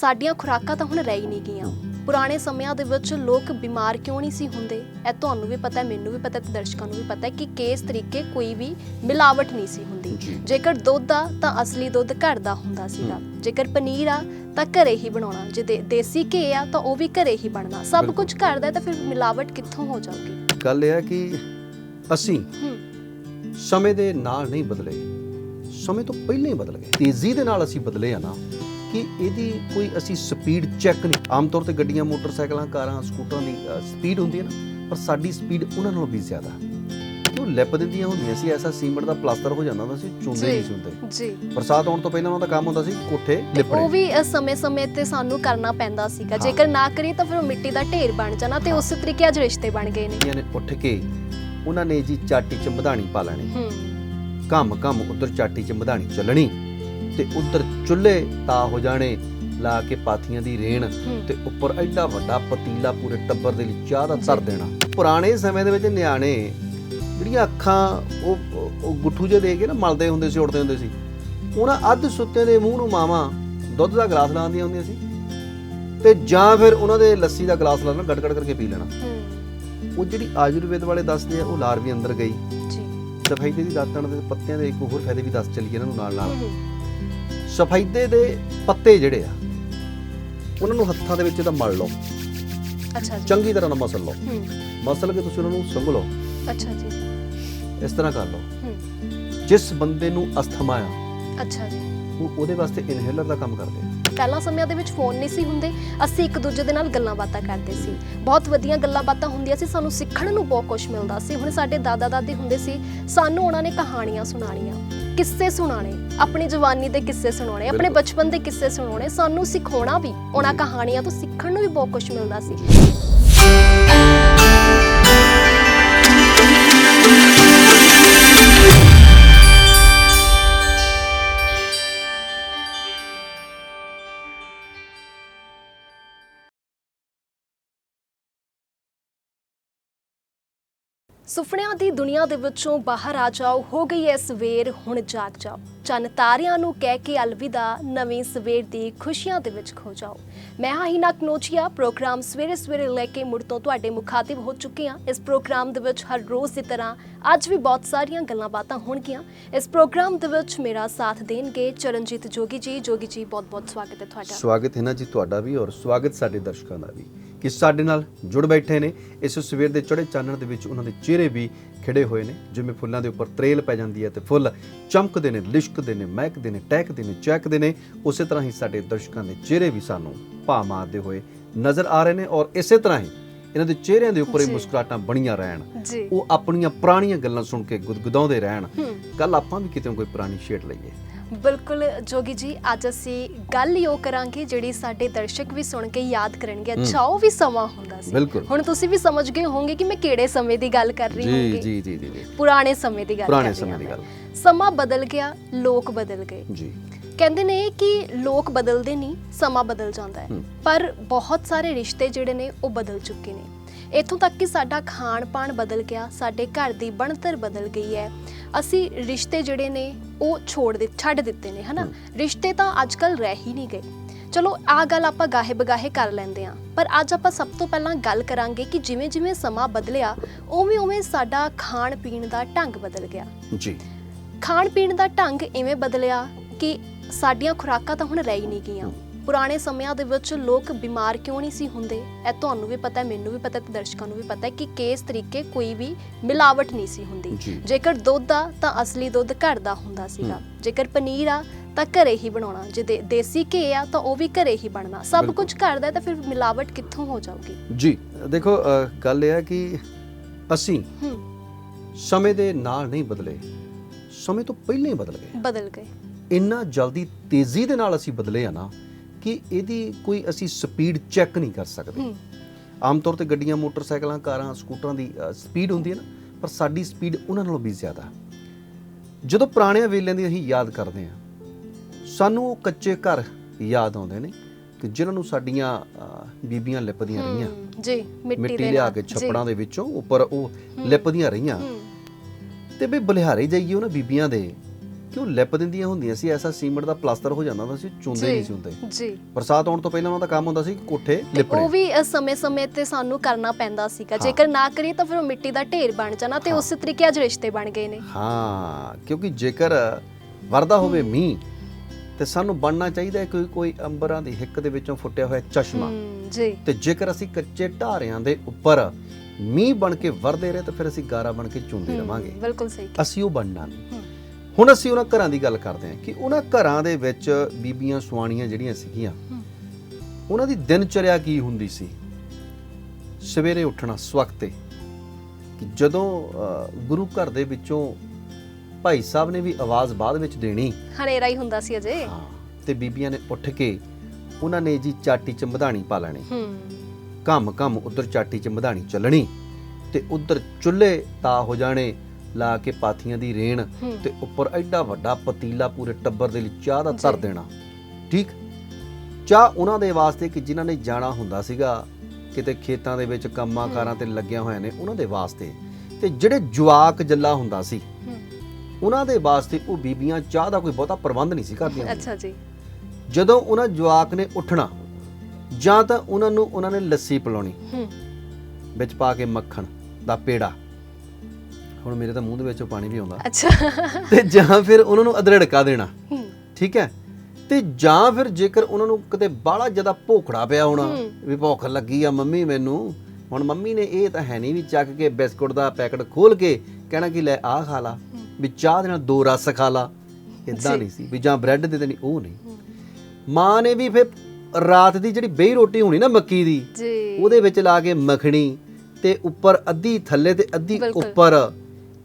ਸਾਡੀਆਂ ਖੁਰਾਕਾਂ ਤਾਂ ਹੁਣ ਰਹਿ ਹੀ ਨਹੀਂ ਗਈਆਂ। ਪੁਰਾਣੇ ਸਮਿਆਂ ਦੇ ਵਿੱਚ ਲੋਕ ਬਿਮਾਰ ਕਿਉਂ ਨਹੀਂ ਸੀ ਹੁੰਦੇ? ਇਹ ਤੁਹਾਨੂੰ ਵੀ ਪਤਾ ਹੈ ਮੈਨੂੰ ਵੀ ਪਤਾ ਹੈ ਤੇ ਦਰਸ਼ਕਾਂ ਨੂੰ ਵੀ ਪਤਾ ਹੈ ਕਿ ਕਿਸ ਤਰੀਕੇ ਕੋਈ ਵੀ ਮਿਲਾਵਟ ਨਹੀਂ ਸੀ ਹੁੰਦੀ। ਜੇਕਰ ਦੁੱਧ ਆ ਤਾਂ ਅਸਲੀ ਦੁੱਧ ਘਰ ਦਾ ਹੁੰਦਾ ਸੀਗਾ। ਜੇਕਰ ਪਨੀਰ ਆ ਤਾਂ ਘਰੇ ਹੀ ਬਣਾਉਣਾ। ਜੇ ਦੇ- ਦੇਸੀ ਘੀ ਆ ਤਾਂ ਉਹ ਵੀ ਘਰੇ ਹੀ ਬਣਨਾ। ਸਭ ਬਿਲਕੁਲ। ਕੁਝ ਘਰ ਦਾ ਹੈ ਤਾਂ ਫਿਰ ਮਿਲਾਵਟ ਕਿੱਥੋਂ ਹੋ ਜਾਊਗੀ? ਗੱਲ ਇਹ ਹੈ ਕਿ ਅਸੀਂ ਹੂੰ। ਸਮੇਂ ਦੇ ਨਾਲ ਨਹੀਂ ਬਦਲੇ। ਸਮੇਂ ਤੋਂ ਪਹਿਲਾਂ ਹੀ ਬਦਲ ਗਏ। ਤੇਜ਼ੀ ਦੇ ਨਾਲ ਅਸੀਂ ਬਦਲੇ ਆ ਨਾ। ਕਿ ਇਹਦੀ ਕੋਈ ਅਸੀਂ ਸਪੀਡ ਚੈੱਕ ਨਹੀਂ। ਆਮ ਤੌਰ ਤੇ ਗੱਡੀਆਂ ਮੋਟਰਸਾਈਕਲਾਂ ਕਾਰਾਂ ਸਕੂਟਰਾਂ ਦੀ ਸਪੀਡ ਹੁੰਦੀ ਹੈ ਨਾ ਪਰ ਸਾਡੀ ਸਪੀਡ ਉਹਨਾਂ ਨਾਲੋਂ ਵੀ ਜ਼ਿਆਦਾ। ਕਿਉਂ ਲਿਪ ਦਿੰਦੀਆਂ ਹੁੰਦੀਆਂ ਸੀ ਐਸਾ ਸੀਮੈਂਟ ਦਾ ਪਲਾਸਟਰ ਹੋ ਜਾਂਦਾ ਹੁੰਦਾ ਸੀ ਚੁੰਦੇ ਨਹੀਂ ਸੀ ਹੁੰਦੇ। ਜੀ। ਬਰਸਾਤ ਆਉਣ ਤੋਂ ਪਹਿਲਾਂ ਉਹਨਾਂ ਦਾ ਕੰਮ ਹੁੰਦਾ ਸੀ ਕੋਠੇ ਤੇ ਉਹ ਲਿਪਣੇ ਵੀ ਸਮੇਂ-ਸਮੇਂ ਤੇ ਸਾਨੂੰ ਕਰਨਾ ਪੈਂਦਾ ਸੀਗਾ। ਜੇਕਰ ਨਾ ਕਰੀਏ ਤਾਂ ਫਿਰ ਉਹ ਮਿੱਟੀ ਦਾ ਢੇਰ ਬਣ ਜਾਣਾ ਤੇ। ਉਸੇ ਤਰੀਕੇ ਅੱਜ ਰਿਸ਼ਤੇ ਬਣ ਗਏ ਨੇ। ਨੇ ਉੱਠ ਕੇ ਉਹਨਾਂ ਨੇ ਜੀ ਚਾਟੀ ਚ ਮਧਾਣੀ ਪਾ ਲੈਣੀ। ਹੂੰ। ਕੰਮ ਕੰਮ ਉਧਰ ਚਾਟੀ ਚ ਮਧਾਣੀ ਚੱਲਣੀ। ਤੇ ਉਧਰ ਚੁੱਲ੍ਹੇ ਤਾ ਹੋ ਜਾਣੇ ਲਾ ਕੇ ਪਾਥੀਆਂ ਦੀ ਰੇਣ ਤੇ ਉੱਪਰ ਐਡਾ ਵੱਡਾ ਪਤੀਲਾ ਪੂਰੇ ਟੱਬਰ ਦੇ ਲਈ ਚਾਹ ਦਾ। ਧਰ ਦੇਣਾ। ਪੁਰਾਣੇ ਸਮੇਂ ਦੇ ਵਿੱਚ ਨਿਆਣੇ ਜਿਹੜੀਆਂ ਅੱਖਾਂ ਉਹ ਉਹ ਗੁੱਠੂ ਜੇ ਦੇ ਕੇ ਨਾ ਮਲਦੇ ਹੁੰਦੇ ਸੀ ਉੜਦੇ ਹੁੰਦੇ ਸੀ। ਉਹਨਾਂ ਅੱਧ ਸੁੱਤੇ ਦੇ ਮੂੰਹ ਨੂੰ ਮਾਵਾਂ ਦੁੱਧ ਦਾ ਗਲਾਸ ਲਾਉਂਦੀਆਂ ਹੁੰਦੀਆਂ ਸੀ ਤੇ ਜਾਂ ਫਿਰ ਉਹਨਾਂ ਦੇ ਲੱਸੀ ਦਾ ਗਲਾਸ ਲਾਣਾ ਗੜਗੜ ਕਰਕੇ ਪੀ ਲੈਣਾ। ਉਹ ਜਿਹੜੀ ਆਯੁਰਵੇਦ ਵਾਲੇ ਦੱਸਦੇ ਆ ਉਹ ਲਾਰ ਵੀ ਅੰਦਰ ਗਈ। ਜੀ। ਸਫੈਦੇ ਦੀ ਦਾਤਣ ਦੇ ਪੱਤਿਆਂ ਦੇ ਇੱਕ ਹੋਰ ਫਾਇਦੇ ਵੀ ਦੱਸ ਚੱਲੀਏ ਇਹਨਾਂ ਨੂੰ ਨਾਲ ਨਾਲ। ਸਫੈਦੇ ਦੇ ਪੱਤੇ ਜਿਹੜੇ ਆ ਉਹਨਾਂ ਨੂੰ ਹੱਥਾਂ ਦੇ ਵਿੱਚ ਤਾਂ ਮਲ ਲਓ। ਅੱਛਾ ਜੀ। ਚੰਗੀ ਤਰ੍ਹਾਂ ਨਾਲ ਮਸਲ ਲਓ। ਹੂੰ। ਮਸਲ ਕੇ ਤੁਸੀਂ ਉਹਨਾਂ ਨੂੰ ਸੰਗ ਲਓ। ਅੱਛਾ ਜੀ। ਇਸ ਤਰ੍ਹਾਂ ਕਰ ਲਓ। ਹੂੰ। ਜਿਸ ਬੰਦੇ ਨੂੰ ਅਸਥਮਾ ਆ ਅੱਛਾ ਜੀ। ਉਹ ਉਹਦੇ ਵਾਸਤੇ ਇਨਹੇਲਰ ਦਾ ਕੰਮ ਕਰਦੇ ਆ। ਪਹਿਲਾਂ ਸਮਿਆਂ ਦੇ ਵਿੱਚ ਫੋਨ ਨਹੀਂ ਸੀ ਹੁੰਦੇ। ਅਸੀਂ ਇੱਕ ਦੂਜੇ ਦੇ ਨਾਲ ਗੱਲਾਂ ਬਾਤਾਂ ਕਰਦੇ ਸੀ। ਬਹੁਤ ਵਧੀਆ ਗੱਲਾਂ ਬਾਤਾਂ ਹੁੰਦੀਆਂ ਸੀ। ਸਾਨੂੰ ਸਿੱਖਣ ਨੂੰ ਬਹੁਤ ਕੁਝ ਮਿਲਦਾ ਸੀ। ਹੁਣ ਸਾਡੇ ਦਾਦਾ ਦਾਦੀ ਹੁੰਦੇ ਸੀ। ਸਾਨੂੰ ਉਹਨਾਂ ਨੇ ਕਹਾਣੀਆਂ ਸੁਣਾਉਣੀਆਂ। ਕਿੱਸੇ ਸੁਣਾਣੇ ਆਪਣੀ ਜਵਾਨੀ ਦੇ ਕਿੱਸੇ ਸੁਣਾਉਣੇ ਆਪਣੇ। ਬਚਪਨ ਦੇ ਕਿੱਸੇ ਸੁਣਾਉਣੇ ਸਾਨੂੰ ਸਿਖਾਉਣਾ ਵੀ ਉਹਨਾਂ। ਕਹਾਣੀਆਂ ਤੋਂ ਸਿੱਖਣ ਨੂੰ ਵੀ ਬਹੁਤ ਕੁਝ ਮਿਲਦਾ ਸੀ ਸੁਪਨਿਆਂ ਦੀ ਦੁਨੀਆ ਦੇ ਵਿੱਚੋਂ ਬਾਹਰ ਆ ਜਾਓ, ਹੋ ਗਈ ਐ ਸਵੇਰ, ਹੁਣ ਜਾਗ ਜਾਓ। ਚੰਨ ਤਾਰਿਆਂ ਨੂੰ ਕਹਿ ਕੇ ਅਲਵਿਦਾ ਨਵੀਂ ਸਵੇਰ ਦੀ ਖੁਸ਼ੀਆਂ ਦੇ ਵਿੱਚ ਖੋ ਜਾਓ। ਮੈਂ ਹਾਂ ਹਿਨਾ ਕਨੋਚੀਆ, ਪ੍ਰੋਗਰਾਮ ਸਵੇਰੇ ਸਵੇਰੇ ਲੈ ਕੇ ਮੁੜ ਤੋਂ ਤੁਹਾਡੇ ਮੁਖਾਤਿਬ ਹੋ ਚੁੱਕੇ ਹਾਂ। ਇਸ ਪ੍ਰੋਗਰਾਮ ਦੇ ਵਿੱਚ ਹਰ ਰੋਜ਼ ਦੀ ਤਰ੍ਹਾਂ ਅੱਜ ਵੀ ਬਹੁਤ ਸਾਰੀਆਂ ਗੱਲਾਂ ਬਾਤਾਂ ਹੋਣਗੀਆਂ। ਇਸ ਪ੍ਰੋਗਰਾਮ ਦੇ ਵਿੱਚ ਮੇਰਾ ਸਾਥ ਦੇਣਗੇ ਚਰਨਜੀਤ ਜੋਗੀ ਜੀ। ਜੋਗੀ ਜੀ ਬਹੁਤ ਬਹੁਤ ਸਵਾਗਤ ਹੈ ਤੁਹਾਡਾ। ਸਵਾਗਤ ਹੈ ਨਾ ਜੀ ਤੁਹਾਡਾ ਵੀ ਔਰ ਸਵਾਗਤ ਸਾਡੇ ਦਰਸ਼ਕਾਂ ਦਾ ਵੀ। ਕਿ ਸਾਡੇ ਨਾਲ ਜੁੜ ਬੈਠੇ ਨੇ। ਇਸ ਸਵੇਰ ਦੇ ਚੜੇ ਚਾਨਣ ਦੇ ਵਿੱਚ ਉਹਨਾਂ ਦੇ ਚਿਹਰੇ ਵੀ ਖਿੜੇ ਹੋਏ ਨੇ ਜਿਵੇਂ ਫੁੱਲਾਂ ਦੇ ਉੱਪਰ ਤਰੇਲ ਪੈ ਜਾਂਦੀ ਹੈ ਤੇ ਫੁੱਲ ਚਮਕਦੇ ਨੇ ਲਿਸ਼ਕਦੇ ਨੇ ਮਹਿਕਦੇ ਨੇ ਟਹਿਕਦੇ ਨੇ ਚਹਿਕਦੇ ਨੇ। ਉਸੇ ਤਰ੍ਹਾਂ ਹੀ ਸਾਡੇ ਦਰਸ਼ਕਾਂ ਦੇ ਚਿਹਰੇ ਵੀ ਸਾਨੂੰ ਭਾ ਮਾਰਦੇ ਹੋਏ ਨਜ਼ਰ ਆ ਰਹੇ ਨੇ ਔਰ ਇਸੇ ਤਰ੍ਹਾਂ ਹੀ ਇਹਨਾਂ ਦੇ ਚਿਹਰਿਆਂ ਦੇ ਉੱਪਰ ਇਹ ਜੀ। ਮੁਸਕਰਾਹਟਾਂ ਬਣੀਆਂ ਰਹਿਣ। ਉਹ ਆਪਣੀਆਂ ਪੁਰਾਣੀਆਂ ਗੱਲਾਂ ਸੁਣ ਕੇ ਗੁਦਗੁਦਾਉਂਦੇ ਰਹਿਣ। ਕੱਲ ਆਪਾਂ ਵੀ ਕਿਤੇ ਕੋਈ ਪੁਰਾਣੀ ਛੇੜ ਲਈਏ। ਬਿਲਕੁਲ ਜੋਗੀ ਜੀ ਅੱਜ ਅਸੀਂ ਗੱਲ ਹੀ ਉਹ ਕਰਾਂਗੇ ਜਿਹੜੀ ਸਾਡੇ ਦਰਸ਼ਕ ਵੀ ਸੁਣ ਕੇ ਯਾਦ ਕਰਨਗੇ। ਅੱਛਾ ਉਹ ਵੀ ਸਮਾਂ ਹੁੰਦਾ ਸੀ। ਬਿਲਕੁਲ। ਹੁਣ ਤੁਸੀਂ ਵੀ ਸਮਝ ਗਏ ਹੋਵੋਗੇ ਕਿ ਮੈਂ ਕਿਹੜੇ ਸਮੇਂ ਦੀ ਗੱਲ ਕਰ ਰਹੀ ਜੀ ਹੋਵਾਂਗੀ ਜੀ ਜੀ ਜੀ ਜੀ। ਪੁਰਾਣੇ ਸਮੇਂ ਦੀ ਗੱਲ ਪੁਰਾਣੇ ਕਰ ਰਹੀ ਸਮੇਂ ਹਾਂ ਦੀ ਮੈਂ। ਗੱਲ ਸਮਾਂ ਬਦਲ ਗਿਆ ਲੋਕ ਬਦਲ ਗਏ। ਜੀ। ਕਹਿੰਦੇ ਨੇ ਕਿ ਲੋਕ ਬਦਲਦੇ ਨਹੀਂ ਸਮਾਂ ਬਦਲ ਜਾਂਦਾ ਹੈ। ਹੂੰ। ਪਰ ਬਹੁਤ ਸਾਰੇ ਰਿਸ਼ਤੇ ਜਿਹੜੇ ਨੇ ਉਹ ਬਦਲ ਚੁੱਕੇ ਨੇ। ਇੱਥੋਂ ਤੱਕ ਕਿ ਸਾਡਾ ਖਾਣ ਪਾਣ ਬਦਲ ਗਿਆ ਸਾਡੇ ਘਰ ਦੀ ਬਣਤਰ ਬਦਲ ਗਈ ਹੈ। ਅਸੀਂ ਰਿਸ਼ਤੇ ਜਿਹੜੇ ਨੇ ਉਹ ਛੋੜ ਦੇ ਛੱਡ ਦਿੱਤੇ ਨੇ ਹਨਾ? ਰਿਸ਼ਤੇ ਤਾਂ ਅੱਜ ਕੱਲ ਰਹਿ ਹੀ ਨਹੀਂ ਗਏ। ਚਲੋ ਆ ਗੱਲ ਆਪਾਂ ਗਾਹੇ ਬਗਾਹੇ ਕਰ ਲੈਂਦੇ ਆ ਪਰ ਅੱਜ ਆਪਾਂ ਸਭ ਤੋਂ ਪਹਿਲਾਂ ਗੱਲ ਕਰਾਂਗੇ ਕਿ ਜਿਵੇਂ ਜਿਵੇਂ ਸਮਾਂ ਬਦਲਿਆ ਉਵੇਂ ਉਵੇਂ ਸਾਡਾ ਖਾਣ ਪੀਣ ਦਾ ਢੰਗ ਬਦਲ ਗਿਆ। ਜੀ। ਖਾਣ ਪੀਣ ਦਾ ਢੰਗ ਇਵੇਂ ਬਦਲਿਆ ਕਿ ਸਾਡੀਆਂ ਖੁਰਾਕਾਂ ਤਾਂ ਹੁਣ ਰਹਿ ਹੀ ਨਹੀਂ ਗਈਆਂ। ਪੁਰਾਣੇ ਸਮਿਆਂ ਦੇ ਵਿੱਚ ਲੋਕ ਬਿਮਾਰ ਕਿਉਂ ਨਹੀਂ ਸੀ ਹੁੰਦੇ? ਇਹ ਤੁਹਾਨੂੰ ਵੀ ਪਤਾ ਹੈ ਮੈਨੂੰ ਵੀ ਪਤਾ ਹੈ ਤੇ ਦਰਸ਼ਕਾਂ ਨੂੰ ਵੀ ਪਤਾ ਹੈ ਕਿ ਕਿਸ ਤਰੀਕੇ ਕੋਈ ਵੀ ਮਿਲਾਵਟ ਨਹੀਂ ਸੀ ਹੁੰਦੀ। ਜੀ। ਜੇਕਰ ਦੁੱਧ ਆ ਤਾਂ ਅਸਲੀ ਦੁੱਧ ਘਰ ਦਾ ਹੁੰਦਾ ਸੀਗਾ। ਜੇਕਰ ਪਨੀਰ ਆ ਤਾਂ ਘਰੇ ਹੀ ਬਣਾਉਣਾ ਜੇ ਦੇ- ਦੇਸੀ ਘੀ ਆ ਤਾਂ ਉਹ ਵੀ ਘਰੇ ਹੀ ਬਣਨਾ। ਸਭ ਬਿਲਕੁਲ। ਕੁਝ ਘਰ ਦਾ ਹੈ ਤਾਂ ਫਿਰ ਮਿਲਾਵਟ ਕਿੱਥੋਂ ਹੋ ਜਾਊਗੀ? ਜੀ ਦੇਖੋ ਅ, ਗੱਲ ਇਹ ਹੈ ਕਿ ਅਸੀਂ ਹੂੰ। ਸਮੇਂ ਦੇ ਨਾਲ ਨਹੀਂ ਬਦਲੇ ਸਮੇਂ ਤੋਂ ਪਹਿਲਾਂ ਹੀ ਬਦਲ ਗਏ। ਬਦਲ ਗਏ। ਇੰਨਾ ਜਲਦੀ ਤੇਜ਼ੀ ਦੇ ਨਾਲ ਅਸੀਂ ਬਦਲੇ ਆ ਨਾ ਕਿ ਇਹਦੀ ਕੋਈ ਅਸੀਂ ਸਪੀਡ ਚੈੱਕ ਨਹੀਂ ਕਰ ਸਕਦੇ। ਆਮ ਤੌਰ ਤੇ ਗੱਡੀਆਂ ਮੋਟਰਸਾਈਕਲਾਂ ਕਾਰਾਂ ਸਕੂਟਰਾਂ ਦੀ ਸਪੀਡ ਹੁੰਦੀ ਹੈ ਨਾ ਪਰ ਸਾਡੀ ਸਪੀਡ ਉਹਨਾਂ ਨਾਲੋਂ ਵੀ ਜ਼ਿਆਦਾ। ਜਦੋਂ ਪੁਰਾਣਿਆਂ ਵੇਲਿਆਂ ਦੀ ਅਸੀਂ ਯਾਦ ਕਰਦੇ ਹਾਂ ਸਾਨੂੰ ਉਹ ਕੱਚੇ ਘਰ ਯਾਦ ਆਉਂਦੇ ਨੇ ਕਿ ਜਿਨ੍ਹਾਂ ਨੂੰ ਸਾਡੀਆਂ ਬੀਬੀਆਂ ਲਿਪਦੀਆਂ ਰਹੀਆਂ। ਜੀ ਮਿੱਟੀ ਦੇ ਲਿਆ ਕੇ। ਛੱਪੜਾਂ ਦੇ ਵਿੱਚੋਂ ਉੱਪਰ ਉਹ। ਲਿਪਦੀਆਂ ਰਹੀਆਂ। ਤੇ ਵੀ ਬਲਿਹਾਰੇ ਜਾਈਏ ਉਹਨਾਂ ਬੀਬੀਆਂ ਦੇ ਕਿ ਉਹ ਲਿਪ ਦਿੰਦੀਆਂ ਹੁੰਦੀਆਂ ਸੀ? ਐਸਾ ਸੀਮੈਂਟ ਦਾ ਪਲਾਸਟਰ ਹੋ ਜਾਂਦਾ ਹੁੰਦਾ ਸੀ ਚੁੰਦੇ ਨਹੀਂ ਸੀ ਹੁੰਦੇ। ਜੀ। ਬਰਸਾਤ ਆਉਣ ਤੋਂ ਪਹਿਲਾਂ ਉਹਨਾਂ ਦਾ ਕੰਮ ਹੁੰਦਾ ਸੀ ਕੋਠੇ ਲਿਪਣੇ। ਉਹ ਵੀ ਸਮੇਂ-ਸਮੇਂ ਤੇ ਸਾਨੂੰ ਕਰਨਾ ਪੈਂਦਾ ਸੀਗਾ। ਜੇਕਰ ਨਾ ਕਰੀਏ ਤਾਂ ਫਿਰ ਉਹ ਮਿੱਟੀ ਦਾ ਢੇਰ ਬਣ ਜਾਣਾ ਤੇ। ਉਸੇ ਤਰੀਕੇ ਅੱਜ ਰਿਸ਼ਤੇ ਬਣ ਗਏ ਨੇ। ਹਾਂ ਕਿਉਂਕਿ ਜੇਕਰ ਵਰਦਾ ਹੋਵੇ ਮੀਂਹ ਤੇ ਸਾਨੂੰ ਬਣਨਾ ਚਾਹੀਦਾ ਹੈ ਕੋਈ ਕੋਈ ਅੰਬਰਾਂ ਦੀ ਹਿੱਕ ਦੇ ਵਿੱਚੋਂ ਫੁੱਟਿਆ ਹੋਇਆ ਚਸ਼ਮਾ। ਜੀ। ਤੇ ਜੇਕਰ ਅਸੀਂ ਕੱਚੇ ਢਾਰਿਆਂ ਦੇ ਉੱਪਰ ਮੀਂਹ ਬਣ ਕੇ ਵਰਦੇ ਰਹੇ ਤਾਂ ਫਿਰ ਅਸੀਂ ਗਾਰਾ ਬਣ ਕੇ ਚੁੰਦੇ ਰਵਾਂਗੇ। ਬਿਲਕੁਲ ਸਹੀ। ਅਸੀਂ ਉਹ ਬਣਨਾ ਨਹੀਂ। ਹੁਣ ਅਸੀਂ ਉਹਨਾਂ ਘਰਾਂ ਦੀ ਗੱਲ ਕਰਦੇ ਹਾਂ ਕਿ ਉਹਨਾਂ ਘਰਾਂ ਦੇ ਵਿੱਚ ਬੀਬੀਆਂ ਸੁਆਣੀਆਂ ਜਿਹੜੀਆਂ ਸੀਗੀਆਂ ਉਹਨਾਂ ਦੀ ਦਿਨਚਰਿਆ ਕੀ ਹੁੰਦੀ ਸੀ? ਸਵੇਰੇ ਉੱਠਣਾ ਸਵਖਤੇ। ਕਿ ਜਦੋਂ ਗੁਰੂ ਘਰ ਦੇ ਵਿੱਚੋਂ ਭਾਈ ਸਾਹਿਬ ਨੇ ਵੀ ਆਵਾਜ਼ ਬਾਅਦ ਵਿੱਚ ਦੇਣੀ। ਹਨੇਰਾ ਹੀ ਹੁੰਦਾ ਸੀ ਅਜੇ। ਤੇ ਬੀਬੀਆਂ ਨੇ ਉੱਠ ਕੇ ਉਹਨਾਂ ਨੇ ਜੀ ਚਾਟੀ ਚ ਮਧਾਣੀ ਪਾ ਲੈਣੀ। ਹੂੰ। ਕੰਮ ਕੰਮ ਉਧਰ ਚਾਟੀ ਚ ਮਧਾਣੀ ਚੱਲਣੀ ਤੇ ਉਧਰ ਚੁੱਲ੍ਹੇ ਤਾ ਹੋ ਜਾਣੇ ਲਾ ਕੇ ਪਾਥੀਆਂ ਦੀ ਰੇਣ ਤੇ ਉੱਪਰ ਐਡਾ ਵੱਡਾ ਪਤੀਲਾ ਪੂਰੇ ਟੱਬਰ ਦੇ ਲਈ ਚਾਹ ਦਾ ਧਰ। ਦੇਣਾ। ਠੀਕ? ਚਾਹ ਉਹਨਾਂ ਦੇ ਵਾਸਤੇ ਕਿ ਜਿਨ੍ਹਾਂ ਨੇ ਜਾਣਾ ਹੁੰਦਾ ਸੀਗਾ ਕਿਤੇ ਖੇਤਾਂ ਦੇ ਵਿੱਚ ਕੰਮਾਂ ਕਾਰਾਂ ਤੇ ਲੱਗਿਆ ਹੋਇਆ ਨੇ ਉਹਨਾਂ ਦੇ ਵਾਸਤੇ। ਤੇ ਜਿਹੜੇ ਜਵਾਕ ਜੱਲਾ ਹੁੰਦਾ ਸੀ ਉਹਨਾਂ ਦੇ ਵਾਸਤੇ ਉਹ ਬੀਬੀਆਂ ਚਾਹ ਦਾ ਕੋਈ ਬਹੁਤਾ ਪ੍ਰਬੰਧ ਨਹੀਂ ਸੀ ਕਰਦੀਆਂ ਅੱਛਾ ਜੀ। ਜਦੋਂ ਉਹਨਾਂ ਜਵਾਕ ਨੇ ਉੱਠਣਾ ਜਾਂ ਤਾਂ ਉਹਨਾਂ ਨੂੰ ਉਹਨਾਂ ਨੇ ਲੱਸੀ ਪਿਲਾਉਣੀ ਵਿੱਚ ਪਾ ਕੇ ਮੱਖਣ ਦਾ ਪੇੜਾ ਹੁਣ ਮੇਰੇ ਤਾਂ ਮੂੰਹ ਦੇ ਵਿੱਚੋਂ ਪਾਣੀ ਵੀ ਆਉਂਦਾ। ਅੱਛਾ। ਤੇ ਜਾਂ ਫਿਰ ਉਹਨਾਂ ਨੂੰ ਅਦਰੜਕਾ ਦੇਣਾ। ਠੀਕ ਹੈ? ਤੇ ਜਾਂ ਫਿਰ ਜੇਕਰ ਉਹਨਾਂ ਨੂੰ ਕਿਤੇ ਬਾਹਲਾ ਜ਼ਿਆਦਾ ਭੋਖੜਾ ਪਿਆ ਹੋਣਾ। ਵੀ ਭੁੱਖ ਲੱਗੀ ਆ ਮੰਮੀ ਮੈਨੂੰ ਹੁਣ ਮੰਮੀ ਨੇ ਇਹ ਤਾਂ ਹੈ ਨਹੀਂ ਵੀ ਚੱਕ ਕੇ ਬਿਸਕੁਟ ਦਾ ਪੈਕਟ ਖੋਲ ਕੇ ਕਹਿਣਾ ਕਿ ਲੈ ਆਹ ਖਾ ਲਾ ਵੀ ਚਾਹ ਦੇ ਨਾਲ ਦੋ ਰਸ ਖਾ ਲਾ। ਇਦਾਂ। ਨਹੀਂ ਸੀ ਵੀ ਜਾਂ ਬ੍ਰੈਡ ਦੇ ਦੇਣੀ ਉਹ ਨਹੀਂ। ਮਾਂ ਨੇ ਵੀ ਫਿਰ ਰਾਤ ਦੀ ਜਿਹੜੀ ਬੇਈ ਰੋਟੀ ਹੋਣੀ ਨਾ ਮੱਕੀ ਦੀ ਜੀ। ਉਹਦੇ ਵਿੱਚ ਲਾ ਕੇ ਮੱਖਣੀ ਤੇ ਉੱਪਰ ਅੱਧੀ ਥੱਲੇ ਤੇ ਅੱਧੀ। ਉੱਪਰ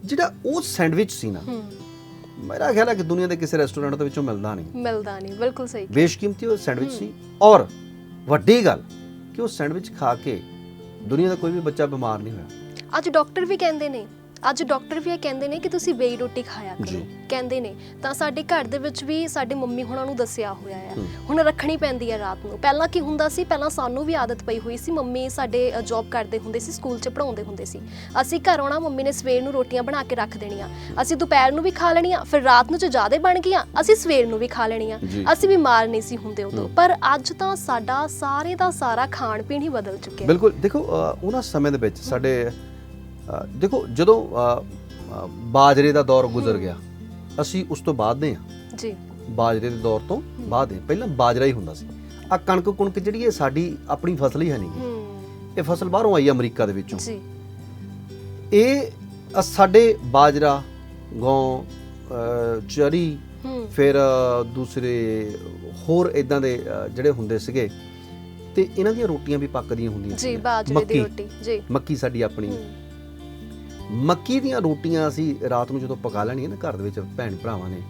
ਜਿਹੜਾ ਉਹ ਸੈਂਡਵਿਚ ਸੀ ਨਾ ਮੇਰਾ ਖਿਆਲ ਹੈ ਕਿ ਦੁਨੀਆ ਦੇ ਕਿਸੇ ਰੈਸਟੋਰੈਂਟ ਦੇ ਵਿੱਚੋਂ ਮਿਲਦਾ ਨਹੀਂ। ਮਿਲਦਾ ਨਹੀਂ ਬਿਲਕੁਲ ਸਹੀ। ਬੇਸ਼ਕੀਮਤੀ ਉਹ ਸੈਂਡਵਿਚ ਸੀ। ਔਰ ਵੱਡੀ ਗੱਲ ਕਿ ਉਹ ਸੈਂਡਵਿਚ ਖਾ ਕੇ ਦੁਨੀਆ ਦਾ ਕੋਈ ਵੀ ਬੱਚਾ ਬਿਮਾਰ ਨਹੀਂ ਹੋਇਆ। ਅੱਜ ਡਾਕਟਰ ਵੀ ਕਹਿੰਦੇ ਨੇ ਅੱਜ ਡਾਕਟਰ ਵੀ ਇਹ ਕਹਿੰਦੇ ਨੇ ਕਿ ਤੁਸੀਂ ਬੇਈ ਰੋਟੀ ਖਾਇਆ। ਕਰੋ। ਕਹਿੰਦੇ ਨੇ ਤਾਂ ਸਾਡੇ ਘਰ ਦੇ ਵਿੱਚ ਵੀ ਸਾਡੇ ਮੰਮੀ ਹੁਣਾਂ ਨੂੰ ਦੱਸਿਆ ਹੋਇਆ ਹੈ। ਹੁਣ ਰੱਖਣੀ ਪੈਂਦੀ ਹੈ ਰਾਤ ਨੂੰ। ਪਹਿਲਾਂ ਕੀ ਹੁੰਦਾ ਸੀ ਪਹਿਲਾਂ ਸਾਨੂੰ ਵੀ ਆਦਤ ਪਈ ਹੋਈ ਸੀ ਮੰਮੀ ਸਾਡੇ ਜੌਬ ਕਰਦੇ ਹੁੰਦੇ ਸੀ ਸਕੂਲ 'ਚ ਪੜਾਉਂਦੇ ਹੁੰਦੇ ਸੀ। ਅਸੀਂ ਘਰ ਆਉਣਾ ਮੰਮੀ ਨੇ ਸਵੇਰ ਨੂੰ ਰੋਟੀਆਂ ਬਣਾ ਕੇ ਰੱਖ ਦੇਣੀਆਂ। ਅਸੀਂ ਦੁਪਹਿਰ ਨੂੰ ਵੀ ਖਾ ਲੈਣੀਆਂ ਫਿਰ ਰਾਤ ਨੂੰ ਜੇ ਜ਼ਿਆਦਾ ਬਣ ਗਈਆਂ ਅਸੀਂ ਸਵੇਰ ਨੂੰ ਵੀ ਖਾ ਲੈਣੀਆਂ। ਅਸੀਂ ਬਿਮਾਰ ਨਹੀਂ ਸੀ ਹੁੰਦੇ ਉਦੋਂ। ਪਰ ਅੱਜ ਤਾਂ ਸਾਡਾ ਸਾਰੇ ਦਾ ਸਾਰਾ ਖਾਣ ਪੀਣ ਹੀ ਬਦਲ ਚੁੱਕਿਆ। ਬਿਲਕੁਲ। ਦੇਖੋ ਉਹਨਾਂ ਸਮੇਂ ਦੇ ਵਿੱਚ ਸਾਡੇ ਦੇਖੋ ਜਦੋਂ ਬਾਜਰੇ ਦਾ ਦੌਰ ਗੁਜ਼ਰ ਗਿਆ ਅਸੀਂ ਉਸ ਤੋਂ ਬਾਅਦ ਦੇ ਆ ਜੀ। ਬਾਜਰੇ ਦੇ ਦੌਰ ਤੋਂ ਬਾਅਦ ਦੇ ਪਹਿਲਾਂ ਬਾਜਰਾ ਹੀ ਹੁੰਦਾ ਸੀ। ਆ ਕਣਕ ਕੁਣਕ ਜਿਹੜੀ ਇਹ ਸਾਡੀ ਆਪਣੀ ਫਸਲ ਹੀ ਹੈ ਨਹੀਂ। ਹੂੰ। ਇਹ ਫਸਲ ਬਾਹਰੋਂ ਆਈ ਹੈ ਅਮਰੀਕਾ ਦੇ ਵਿੱਚੋਂ। ਜੀ। ਇਹ ਸਾਡੇ ਬਾਜਰਾ ਗੌਂ ਚਰੀ ਹੂੰ। ਫਿਰ ਦੂਸਰੇ ਹੋਰ ਇਦਾਂ ਦੇ ਜਿਹੜੇ ਹੁੰਦੇ ਸੀਗੇ ਤੇ ਇਹਨਾਂ ਦੀਆਂ ਰੋਟੀਆਂ ਵੀ ਪੱਕਦੀਆਂ ਹੁੰਦੀਆਂ ਜੀ ਸੀਗੀਆਂ। ਬਾਜਰੇ ਦੀ ਰੋਟੀ। ਜੀ। ਮੱਕੀ ਸਾਡੀ ਆਪਣੀ। ਹੂੰ, ਮੱਕੀ ਦੀਆਂ ਰੋਟੀਆਂ ਅਸੀਂ ਰਾਤ ਨੂੰ ਜਦੋਂ ਪਕਾ ਲੈਣੀਆਂ ਨਾ ਘਰ ਦੇ ਵਿੱਚ ਭੈਣ ਭਰਾਵਾਂ ਨੇ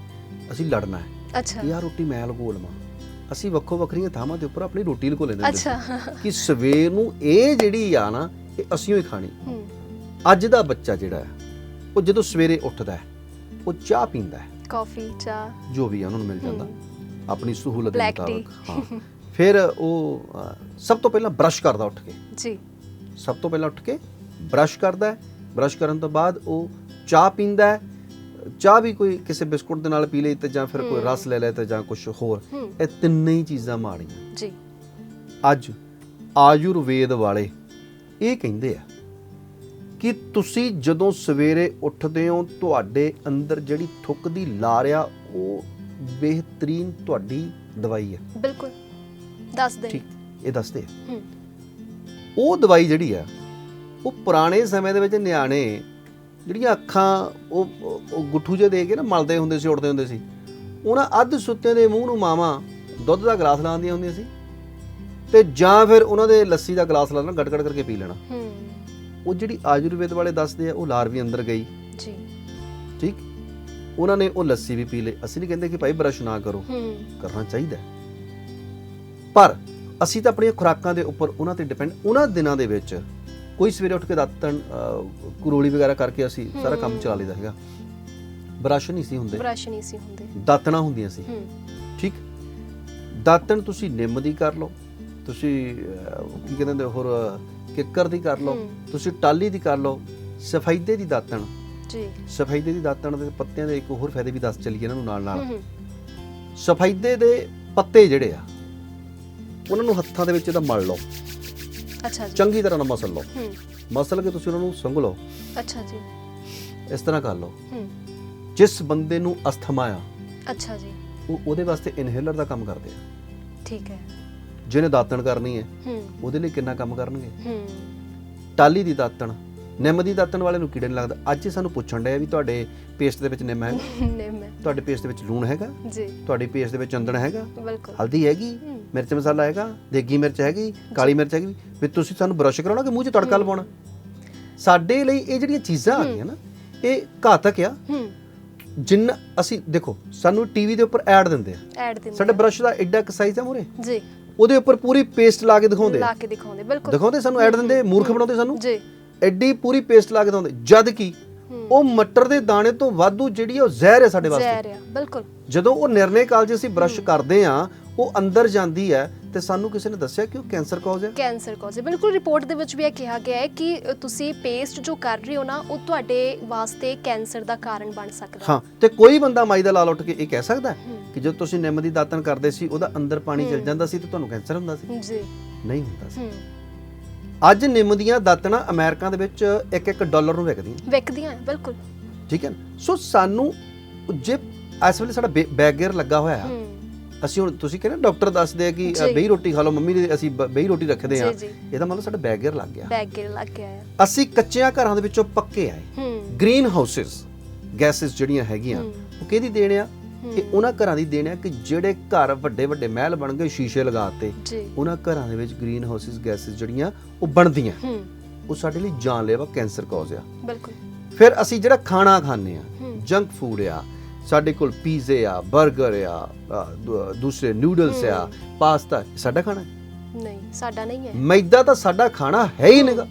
ਅਸੀਂ ਲੜਨਾ ਹੈ। ਅੱਛਾ। ਆਹ ਰੋਟੀ ਮੈਂ ਲਗੋ ਲਵਾਂ। ਅਸੀਂ ਵੱਖੋ ਵੱਖਰੀਆਂ ਥਾਵਾਂ ਦੇ ਉੱਪਰ ਆਪਣੀ ਰੋਟੀ ਲਗੋ ਲੈਂਦੇ। ਅੱਛਾ। ਕਿ ਸਵੇਰ ਨੂੰ ਇਹ ਜਿਹੜੀ ਆ ਨਾ ਇਹ ਅਸੀਂ ਹੀ ਖਾਣੀ। ਅੱਜ ਦਾ ਬੱਚਾ ਜਿਹੜਾ ਹੈ ਉਹ ਜਦੋਂ ਸਵੇਰੇ ਉੱਠਦਾ ਹੈ ਉਹ ਚਾਹ ਪੀਂਦਾ ਹੈ। ਕਾਫੀ ਚਾਹ। ਜੋ ਵੀ ਆ ਉਹਨਾਂ ਨੂੰ ਮਿਲ ਜਾਂਦਾ। ਆਪਣੀ ਸਹੂਲਤ ਦੇ। ਮੁਤਾਬਕ ਹਾਂ। ਫਿਰ ਉਹ ਸਭ ਤੋਂ ਪਹਿਲਾਂ ਬ੍ਰਸ਼ ਕਰਦਾ ਉੱਠ ਕੇ। ਜੀ। ਸਭ ਤੋਂ ਪਹਿਲਾਂ ਉੱਠ ਕੇ ਬ੍ਰਸ਼ ਕਰਦਾ ਹੈ ਬ੍ਰਸ਼ ਕਰਨ ਤੋਂ ਬਾਅਦ ਉਹ ਚਾਹ ਪੀਂਦਾ ਹੈ। ਚਾਹ ਵੀ ਕੋਈ ਕਿਸੇ ਬਿਸਕੁਟ ਦੇ ਨਾਲ ਪੀ ਲਈ ਤੇ ਜਾਂ ਫਿਰ ਕੋਈ। ਰਸ ਲੈ ਲੈ ਤੇ ਜਾਂ ਕੁਝ ਹੋਰ। ਇਹ ਤਿੰਨੇ ਹੀ ਚੀਜ਼ਾਂ ਮਾੜੀਆਂ। ਜੀ। ਅੱਜ ਆਯੁਰਵੇਦ ਵਾਲੇ ਇਹ ਕਹਿੰਦੇ ਆ ਕਿ ਤੁਸੀਂ ਜਦੋਂ ਸਵੇਰੇ ਉੱਠਦੇ ਹੋ ਤੁਹਾਡੇ ਅੰਦਰ ਜਿਹੜੀ ਥੁੱਕ ਦੀ ਲਾਰ ਆ ਉਹ ਬਿਹਤਰੀਨ ਤੁਹਾਡੀ ਦਵਾਈ ਹੈ ਬਿਲਕੁਲ। ਦੱਸ ਦੇ। ਠੀਕ। ਇਹ ਦੱਸਦੇ ਆ। ਹੂੰ। ਉਹ ਦਵਾਈ ਜਿਹੜੀ ਆ ਉਹ ਪੁਰਾਣੇ ਸਮੇਂ ਦੇ ਵਿੱਚ ਨਿਆਣੇ ਜਿਹੜੀਆਂ ਅੱਖਾਂ ਉਹ ਗੁੱਠੂ ਜੇ ਦੇ ਕੇ ਨਾ ਮਲਦੇ ਹੁੰਦੇ ਸੀ ਉੱਡਦੇ ਹੁੰਦੇ ਸੀ। ਉਹਨਾਂ ਅੱਧ ਸੁੱਤੇ ਦੇ ਮੂੰਹ ਨੂੰ ਮਾਵਾਂ ਦੁੱਧ ਦਾ ਗਲਾਸ ਲਾਉਂਦੀਆਂ ਹੁੰਦੀਆਂ ਸੀ ਤੇ ਜਾਂ ਫਿਰ ਉਹਨਾਂ ਦੇ ਲੱਸੀ ਦਾ ਗਲਾਸ ਲਾ ਲੈਣਾ ਗੜ ਗੜ ਕਰਕੇ ਪੀ ਲੈਣਾ। ਹੂੰ। ਉਹ ਜਿਹੜੀ ਆਯੁਰਵੇਦ ਵਾਲੇ ਦੱਸਦੇ ਆ ਉਹ ਲਾਰ ਵੀ ਅੰਦਰ ਗਈ। ਜੀ। ਠੀਕ? ਉਹਨਾਂ ਨੇ ਉਹ ਲੱਸੀ ਵੀ ਪੀ ਲਈ। ਅਸੀਂ ਨਹੀਂ ਕਹਿੰਦੇ ਕਿ ਭਾਈ ਬਰਸ਼ ਨਾ ਕਰੋ। ਹੂੰ। ਕਰਨਾ ਚਾਹੀਦਾ। ਪਰ ਅਸੀਂ ਤਾਂ ਆਪਣੀਆਂ ਖੁਰਾਕਾਂ ਦੇ ਉੱਪਰ ਉਹਨਾਂ ਤੇ ਡਿਪੈਂਡ ਉਹਨਾਂ ਦਿਨਾਂ ਦੇ ਵਿੱਚ ਕੋਈ ਸਵੇਰੇ ਉੱਠ ਕੇ ਦਾਤਣ ਕੁਰੋਲੀ ਵਗੈਰਾ ਕਰਕੇ ਅਸੀਂ ਸਾਰਾ ਕੰਮ। ਚਲਾ ਲਈਦਾ ਹੈਗਾ। ਬਰਸ਼ ਨਹੀਂ ਸੀ ਹੁੰਦੇ। ਬ੍ਰਸ਼ ਨਹੀਂ ਸੀ ਹੁੰਦੇ। ਦਾਤਣਾ ਹੁੰਦੀਆਂ ਸੀ। ਠੀਕ? ਦਾਤਣ ਤੁਸੀਂ ਨਿੰਮ ਦੀ ਕਰ ਲਓ ਤੁਸੀਂ ਕੀ ਕਹਿੰਦੇ ਹੁੰਦੇ ਹੋਰ ਕਿੱਕਰ ਦੀ ਕਰ ਲਓ। ਤੁਸੀਂ ਟਾਲੀ ਦੀ ਕਰ ਲਓ ਸਫੈਦੇ ਦੀ ਦਾਤਣ। ਜੀ। ਸਫੈਦੇ ਦੀ ਦਾਤਣ ਦੇ ਪੱਤਿਆਂ ਦੇ ਇੱਕ ਹੋਰ ਫਾਇਦੇ ਵੀ ਦੱਸ ਚੱਲੀਏ ਇਹਨਾਂ ਨੂੰ ਨਾਲ ਨਾਲ। ਸਫੈਦੇ ਦੇ ਪੱਤੇ ਜਿਹੜੇ ਆ ਉਹਨਾਂ ਨੂੰ ਹੱਥਾਂ ਦੇ ਵਿੱਚ ਇਹਦਾ ਮਲ ਲਓ। ਅੱਛਾ ਜੀ। ਚੰਗੀ ਤਰ੍ਹਾਂ ਨਾਲ ਮਸਲ ਲਓ। ਹੂੰ। ਮਸਲ ਕੇ ਤੁਸੀਂ ਉਹਨਾਂ ਨੂੰ ਸੰਗ ਲਓ। ਅੱਛਾ ਜੀ। ਇਸ ਤਰ੍ਹਾਂ ਕਰ ਲਓ। ਹੂੰ। ਜਿਸ ਬੰਦੇ ਨੂੰ ਅਸਥਮਾ ਆ ਅੱਛਾ ਜੀ। ਉਹ ਉਹਦੇ ਵਾਸਤੇ ਇਨਹੇਲਰ ਦਾ ਕੰਮ ਕਰਦੇ ਆ। ਠੀਕ ਹੈ। ਜਿਹਨੇ ਦਾਤਣ ਕਰਨੀ ਹੈ ਹੂੰ। ਉਹਦੇ ਲਈ ਕਿੰਨਾ ਕੰਮ ਕਰਨਗੇ? ਹੂੰ। ਟਾਲੀ ਦੀ ਦਾਤਣ। ਨਿੰਮ ਦੀ ਦਾਤਣ ਵਾਲੇ ਨੂੰ ਕੀੜੇ ਨਹੀਂ ਲੱਗਦਾ। ਅੱਜ ਇਹ ਸਾਨੂੰ ਪੁੱਛਣ ਡਿਆ ਵੀ ਤੁਹਾਡੇ ਪੇਸਟ ਦੇ ਵਿੱਚ ਨਿੰਮ ਹੈ। ਨਹੀਂ ਮੈਂ ਤੁਹਾਡੇ ਪੇਸਟ ਦੇ ਵਿੱਚ ਲੂਣ ਹੈਗਾ? ਜੀ। ਤੁਹਾਡੀ ਪੇਸਟ ਦੇ ਵਿੱਚ ਚੰਦਨ ਹੈਗਾ? ਬਿਲਕੁਲ। ਹਲਦੀ ਹੈਗੀ? ਹੂੰ। ਮਿਰਚ ਮਸਾਲਾ ਹੈਗਾ? ਦੇਗੀ ਮਿਰਚ ਹੈਗੀ? ਕਾਲੀ ਮਿਰਚ ਹੈਗੀ? ਵੀ ਤੁਸੀਂ ਸਾਨੂੰ ਬਰਸ਼ ਕਰਾਉਣਾ ਕਿ ਮੂੰਹ 'ਚ ਤੜਕਾ ਲਵਾਉਣਾ? ਸਾਡੇ ਲਈ ਇਹ ਜਿਹੜੀਆਂ ਚੀਜ਼ਾਂ ਆ ਗਈਆਂ ਨਾ ਇਹ ਘਾਤਕ ਆ। ਹੂੰ। ਜਿੰਨ ਅਸੀਂ ਦੇਖੋ ਸਾਨੂੰ ਟੀਵੀ ਦੇ ਉੱਪਰ ਐਡ ਦਿੰਦੇ ਆ। ਐਡ ਦਿੰਦੇ ਸਾਡੇ ਬਰਸ਼ ਦਾ ਐਡਾ ਕੁ ਸਾਈਜ਼ ਆ ਮੂਰੇ ਜੀ। ਉਹਦੇ ਉੱਪਰ ਪੂਰੀ ਪੇਸਟ ਲਾ ਕੇ ਦਿਖਾਉਂਦੇ ਲਾ ਕੇ ਦਿਖਾਉਂਦੇ ਬਿਲਕੁਲ। ਦਿਖਾਉਂਦੇ ਸਾਨੂੰ ਐਡ ਦਿੰਦੇ ਮੂਰਖ ਬਣਾਉਂਦੇ ਸਾਨੂੰ। ਜੀ। ਐਡੀ ਪੂਰੀ ਪੇਸਟ ਲਾ ਕੇ ਦਿਖਾਉਂਦੇ ਜਦ ਕਿ ਹੂੰ। ਉਹ ਮਟਰ ਦੇ ਦਾਣੇ ਤੋਂ ਵਾਧੂ ਜਿਹੜੀ ਉਹ ਜ਼ਹਿਰ ਹੈ ਸਾਡੇ ਵਾਸਤੇ। ਜ਼ਹਿਰ ਆ ਬਿਲਕੁਲ। ਜਦੋਂ ਉਹ ਨਿਰਣੇ ਕਾਲ 'ਚ ਅਸੀਂ ਬਰਸ਼ ਕਰਦੇ ਆ ਉਹ ਅੰਦਰ ਜਾਂਦੀ ਹੈ ਤੇ ਸਾਨੂੰ ਕਿਸੇ ਨੇ ਦੱਸਿਆ ਕਿ ਉਹ ਕੈਂਸਰ ਕਾਜ਼ ਹੈ? ਕੈਂਸਰ ਕਾਜ਼ ਹੈ। ਬਿਲਕੁਲ ਰਿਪੋਰਟ ਦੇ ਵਿੱਚ ਵੀ ਇਹ ਕਿਹਾ ਗਿਆ ਹੈ ਕਿ ਤੁਸੀਂ ਪੇਸਟ ਜੋ ਕਰ ਰਹੇ ਹੋ ਨਾ ਉਹ ਤੁਹਾਡੇ ਵਾਸਤੇ ਕੈਂਸਰ ਦਾ ਕਾਰਨ ਬਣ ਸਕਦਾ ਹੈ। ਹਾਂ ਤੇ ਕੋਈ ਬੰਦਾ ਮਾਈ ਦਾ ਲਾਲ ਉੱਠ ਕੇ ਇਹ ਕਹਿ ਸਕਦਾ ਹੈ ਹੂੰ। ਕਿ ਜਦੋਂ ਤੁਸੀਂ ਨਿੰਮ ਦੀ ਦਾਤਨ ਕਰਦੇ ਸੀ ਉਹਦਾ ਅੰਦਰ ਪਾਣੀ ਚਲ ਜਾਂਦਾ ਸੀ ਤੇ ਤੁਹਾਨੂੰ ਕੈਂਸਰ ਹੁੰਦਾ ਸੀ? ਜੀ। ਨਹੀਂ ਹੁੰਦਾ ਸੀ। ਹੂੰ। ਅੱਜ ਨਿੰਮ ਦੀਆਂ ਦਾਤਣਾ ਅਮਰੀਕਾ ਦੇ ਵਿੱਚ 1-1 ਡਾਲਰ ਨੂੰ ਵਿਕਦੀਆਂ। ਵਿਕਦੀਆਂ ਹੈ ਬਿਲਕੁਲ। ਠੀਕ ਹੈ। ਨਾ? ਸੋ ਸਾਨੂੰ ਜੇ ਇਸ ਵੇਲੇ ਸਾਡਾ ਬੈਗਰ ਲੱਗਾ ਹੋਇਆ ਹੈ ਹੂੰ। ਅਸੀਂ ਹੁਣ ਤੁਸੀਂ ਕਹਿੰਦੇ ਡਾਕਟਰ ਦੱਸਦੇ ਆ ਕਿ ਜੀ। ਬੇਈ ਰੋਟੀ ਖਾ ਲਓ ਮੰਮੀ ਦੀ ਅਸੀਂ ਬ- ਬੇਈ ਰੋਟੀ ਰੱਖਦੇ ਆ ਜੀ, ਜੀ। ਇਹਦਾ ਮਤਲਬ ਸਾਡਾ ਬੈਗਰ ਲੱਗ ਗਿਆ। ਬੈਗ ਗਿਰ ਲੱਗ ਗਿਆ ਹੈ। ਅਸੀਂ ਕੱਚਿਆਂ ਘਰਾਂ ਦੇ ਵਿੱਚੋਂ ਪੱਕੇ ਆਏ। ਹੂੰ। ਗ੍ਰੀਨ ਹਾਊਸਸ ਗੈਸਸ ਜਿਹੜੀਆਂ ਹੈਗੀਆਂ ਹੂੰ। ਉਹ ਕਿਹਦੀ ਦੇਣ ਆ? ਇਹ ਉਹਨਾਂ ਘਰਾਂ ਦੀ ਦੇਣ ਕਿ ਜਿਹੜੇ ਘਰ ਵੱਡੇ ਵੱਡੇ ਮਹਿਲ ਬਣ ਗਏ ਸ਼ੀਸ਼ੇ ਲਗਾਤੇ ਉਹਨਾਂ ਘਰਾਂ ਦੇ ਵਿੱਚ ਗ੍ਰੀਨ ਹਾਊਸਸ ਗੈਸਸ ਜਿਹੜੀਆਂ ਉਹ ਬਣਦੀਆਂ। ਉਹ ਸਾਡੇ ਲਈ ਜਾਨਲੇਵਾ ਕੈਂਸਰ ਕਾਜ਼ ਆ। ਬਿਲਕੁਲ। ਫਿਰ ਅਸੀਂ ਜਿਹੜਾ ਖਾਣਾ ਖਾਂਦੇ ਆ। ਜੰਕ ਫੂਡ ਆ ਸਾਡੇ ਕੋਲ ਪੀਜ਼ੇ ਆ 버ਗਰ ਆ ਦੂਸਰੇ ਨੂਡਲਸ ਆ ਪਾਸਤਾ ਸਾਡਾ ਖਾਣਾ। ਨਹੀਂ ਸਾਡਾ ਨਹੀਂ ਹੈ। ਮੈਦਾ ਤਾਂ ਸਾਡਾ ਖਾਣਾ ਹੈ ਹੀ ਨਹੀਂਗਾ।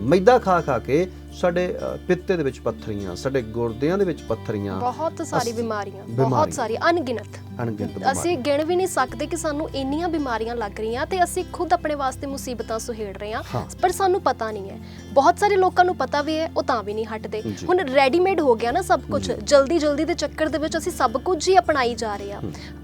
ਮੈਦਾ ਖਾ ਖਾ ਕੇ ਸਾਡੇ ਪਿੱਤੇ ਦੇ ਵਿੱਚ ਪੱਥਰੀਆਂ ਸਾਡੇ ਗੁਰਦਿਆਂ ਦੇ ਵਿੱਚ ਪੱਥਰੀਆਂ ਬਹੁਤ ਸਾਰੀ ਬਿਮਾਰੀਆਂ ਬਹੁਤ। ਸਾਰੀ ਅਣਗਿਣਤ। ਅਣਗਿਣਤ ਅਸੀਂ ਗਿਣ ਵੀ ਨਹੀਂ ਸਕਦੇ ਕਿ ਸਾਨੂੰ ਇੰਨੀਆਂ ਬਿਮਾਰੀਆਂ ਲੱਗ ਰਹੀਆਂ ਤੇ ਅਸੀਂ ਖੁਦ ਆਪਣੇ ਵਾਸਤੇ ਮੁਸੀਬਤਾਂ ਸੁਹੇੜ ਰਹੇ ਹਾਂ। ਪਰ ਸਾਨੂੰ ਪਤਾ ਨਹੀਂ ਹੈ। ਬਹੁਤ ਸਾਰੇ ਲੋਕਾਂ ਨੂੰ ਪਤਾ ਵੀ ਹੈ ਉਹ ਤਾਂ ਵੀ ਨਹੀਂ ਹਟਦੇ। ਹੁਣ ਰੈਡੀਮੇਡ ਹੋ ਗਿਆ ਨਾ ਸਭ ਕੁਝ ਜਲਦੀ ਜਲਦੀ ਦੇ ਚੱਕਰ ਦੇ ਵਿੱਚ ਅਸੀਂ ਸਭ ਕੁਝ ਹੀ ਅਪਣਾਈ ਜਾ ਰਹੇ ਹਾਂ।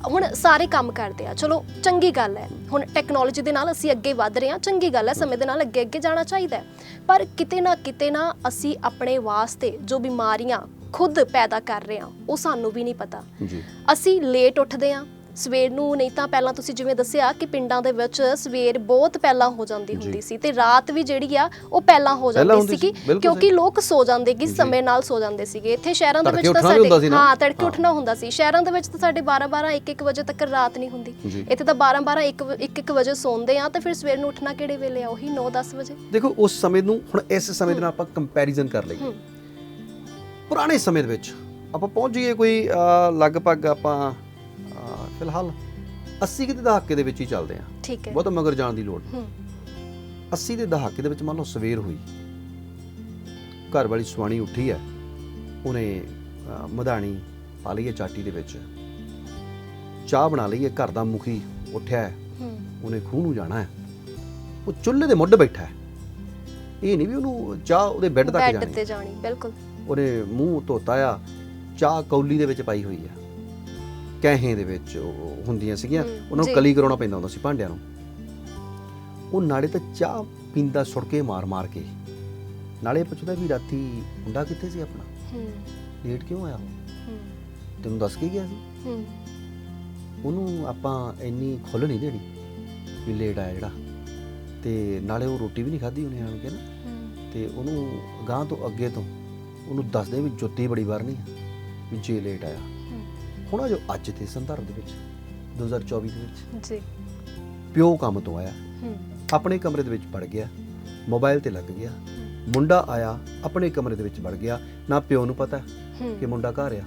ਹੁਣ ਸਾਰੇ ਕੰਮ ਕਰਦੇ ਆ ਚਲੋ ਚੰਗੀ ਗੱਲ ਹੈ। ਹੁਣ ਟੈਕਨੋਲੋਜੀ ਦੇ ਨਾਲ ਅਸੀਂ ਅੱਗੇ ਵਧ ਰਹੇ ਹਾਂ। ਚੰਗੀ ਗੱਲ ਹੈ ਸਮੇਂ ਦੇ ਨਾਲ ਅੱਗੇ ਅੱਗੇ ਜਾਣਾ ਚਾਹੀਦਾ ਹੈ। ਪਰ ਕਿਤੇ ਨਾ ਕਿਤੇ ਨਾ ਅਸੀਂ ਆਪਣੇ ਵਾਸਤੇ ਜੋ ਬਿਮਾਰੀਆਂ ਖੁਦ ਪੈਦਾ ਕਰ ਰਹੇ ਹਾਂ ਉਹ ਸਾਨੂੰ ਵੀ ਨਹੀਂ ਪਤਾ। ਜੀ। ਅਸੀਂ ਲੇਟ ਉੱਠਦੇ ਹਾਂ ਸਵੇਰ ਨੂੰ ਨਹੀਂ ਤਾਂ ਪਹਿਲਾਂ ਤੁਸੀਂ ਜਿਵੇਂ ਦੱਸਿਆ ਕਿ ਪਿੰਡਾਂ ਦੇ ਵਿੱਚ ਸਵੇਰ ਬਹੁਤ ਪਹਿਲਾਂ ਹੋ ਜਾਂਦੀ ਹੁੰਦੀ ਸੀ ਤੇ ਰਾਤ ਵੀ ਜਿਹੜੀ ਆ ਉਹ ਪਹਿਲਾਂ ਹੋ ਜਾਂਦੀ ਸੀ, ਕਿਉਂਕਿ। ਲੋਕ ਸੋ ਜਾਂਦੇ ਕਿ। ਸਮੇਂ ਨਾਲ ਸੋ ਜਾਂਦੇ ਸੀਗੇ ਇੱਥੇ ਸ਼ਹਿਰਾਂ ਦੇ ਵਿੱਚ ਤਾਂ ਸਾਡੇ। ਹਾਂ ਤੜਕੇ। ਉੱਠਣਾ ਹੁੰਦਾ ਸੀ ਸ਼ਹਿਰਾਂ ਦੇ ਵਿੱਚ ਤਾਂ ਸਾਡੇ 12 12 1 1 ਵਜੇ ਤੱਕ ਰਾਤ ਨਹੀਂ ਹੁੰਦੀ। ਇੱਥੇ ਤਾਂ 12 12 1 1 1 ਵਜੇ ਸੌਂਦੇ ਆ ਤੇ ਫਿਰ ਸਵੇਰ ਨੂੰ ਉੱਠਣਾ ਕਿਹੜੇ ਵੇਲੇ ਆ ਉਹੀ 9 10 ਵਜੇ ਦੇਖੋ ਉਸ ਸਮੇਂ ਨੂੰ ਹੁਣ ਇਸ ਸਮੇਂ ਦੇ ਨਾਲ ਆਪਾਂ ਕੰਪੈਰੀਜ਼ਨ ਕਰ ਲਈਏ ਪੁਰਾਣੇ ਸਮੇਂ ਦੇ ਵਿੱਚ ਆਪਾਂ ਪਹੁੰਚ ਜਾਈਏ ਕੋਈ ਲਗਭਗ ਆਪਾਂ ਫਿਲਹਾਲ 80 ਕੁ ਦੇ ਦਹਾਕੇ ਦੇ ਵਿੱਚ ਹੀ ਚੱਲਦੇ ਆ। ਠੀਕ ਹੈ। ਬਹੁਤ ਮਗਰ ਜਾਣ ਦੀ ਲੋੜ ਹੂੰ। 80 ਦੇ ਦਹਾਕੇ ਦੇ ਵਿੱਚ ਮੰਨ ਲਓ ਸਵੇਰ ਹੋਈ। ਘਰ ਵਾਲੀ ਸੁਆਣੀ ਉੱਠੀ ਹੈ। ਉਹਨੇ ਮਧਾਣੀ ਪਾ ਲਈ ਹੈ ਚਾਟੀ ਦੇ ਵਿੱਚ। ਚਾਹ ਬਣਾ ਲਈ ਹੈ ਘਰ ਦਾ ਮੁਖੀ ਉੱਠਿਆ ਹੈ। ਉਹਨੇ ਖੂਹ ਨੂੰ ਜਾਣਾ ਹੈ। ਉਹ ਚੁੱਲ੍ਹੇ ਦੇ ਮੁੱਢ ਬੈਠਾ ਹੈ। ਇਹ ਨਹੀਂ ਵੀ ਉਹਨੂੰ ਚਾਹ ਉਹਦੇ ਬੈੱਡ ਤੱਕ ਬੈੱਡ ਜਾਣੀ। ਤੇ ਜਾਣੀ ਬਿਲਕੁਲ। ਉਹਨੇ ਮੂੰਹ ਧੋਤਾ ਆ। ਚਾਹ ਕੌਲੀ ਦੇ ਵਿੱਚ ਪਾਈ ਹੋਈ ਆ ਕਹੇ ਦੇ ਵਿੱਚ ਉਹ ਹੁੰਦੀਆਂ ਸੀਗੀਆਂ ਉਹਨਾਂ। ਨੂੰ ਕਲੀ ਕਰਾਉਣਾ ਪੈਂਦਾ ਹੁੰਦਾ ਸੀ ਭਾਂਡਿਆਂ ਨੂੰ। ਉਹ ਨਾਲੇ ਤਾਂ ਚਾਹ ਪੀਂਦਾ ਸੁੜਕੇ ਮਾਰ ਮਾਰ ਕੇ। ਨਾਲੇ ਪੁੱਛਦਾ ਵੀ ਰਾਤੀ ਮੁੰਡਾ ਕਿੱਥੇ ਸੀ ਆਪਣਾ? ਹੂੰ। ਲੇਟ ਕਿਉਂ ਆਇਆ? ਹੂੰ। ਤੈਨੂੰ ਦੱਸ ਕੇ ਗਿਆ ਸੀ। ਹੂੰ। ਉਹਨੂੰ ਆਪਾਂ ਇੰਨੀ ਖੁੱਲ ਨਹੀਂ ਦੇਣੀ ਵੀ ਲੇਟ ਆਇਆ ਜਿਹੜਾ। ਤੇ ਨਾਲੇ ਉਹ ਰੋਟੀ ਵੀ ਨਹੀਂ ਖਾਧੀ ਉਹਨੇ ਆਣ ਕੇ ਨਾ। ਤੇ ਉਹਨੂੰ ਗਾਂ ਤੋਂ ਅੱਗੇ ਤੋਂ ਉਹਨੂੰ ਦੱਸਦੇ ਵੀ ਜੁੱਤੀ ਬੜੀ ਵਾਰ ਨਹੀਂ ਵੀ ਜੇ ਲੇਟ ਆਇਆ। ਆਹ ਜੋ ਅੱਜ ਦੇ ਸੰਦਰਭ ਦੇ ਵਿੱਚ 2024 ਦੇ ਵਿੱਚ। ਜੀ। ਪਿਓ ਕੰਮ ਤੋਂ ਆਇਆ ਹੂੰ। ਆਪਣੇ ਕਮਰੇ ਦੇ ਵਿੱਚ ਵੜ ਗਿਆ ਮੋਬਾਈਲ ਤੇ ਲੱਗ ਗਿਆ ਮੁੰਡਾ ਆਇਆ ਆਪਣੇ ਕਮਰੇ ਦੇ ਵਿੱਚ ਵੜ ਗਿਆ ਨਾ ਪਿਓ ਨੂੰ ਪਤਾ ਕਿ ਮੁੰਡਾ ਘਰ ਆ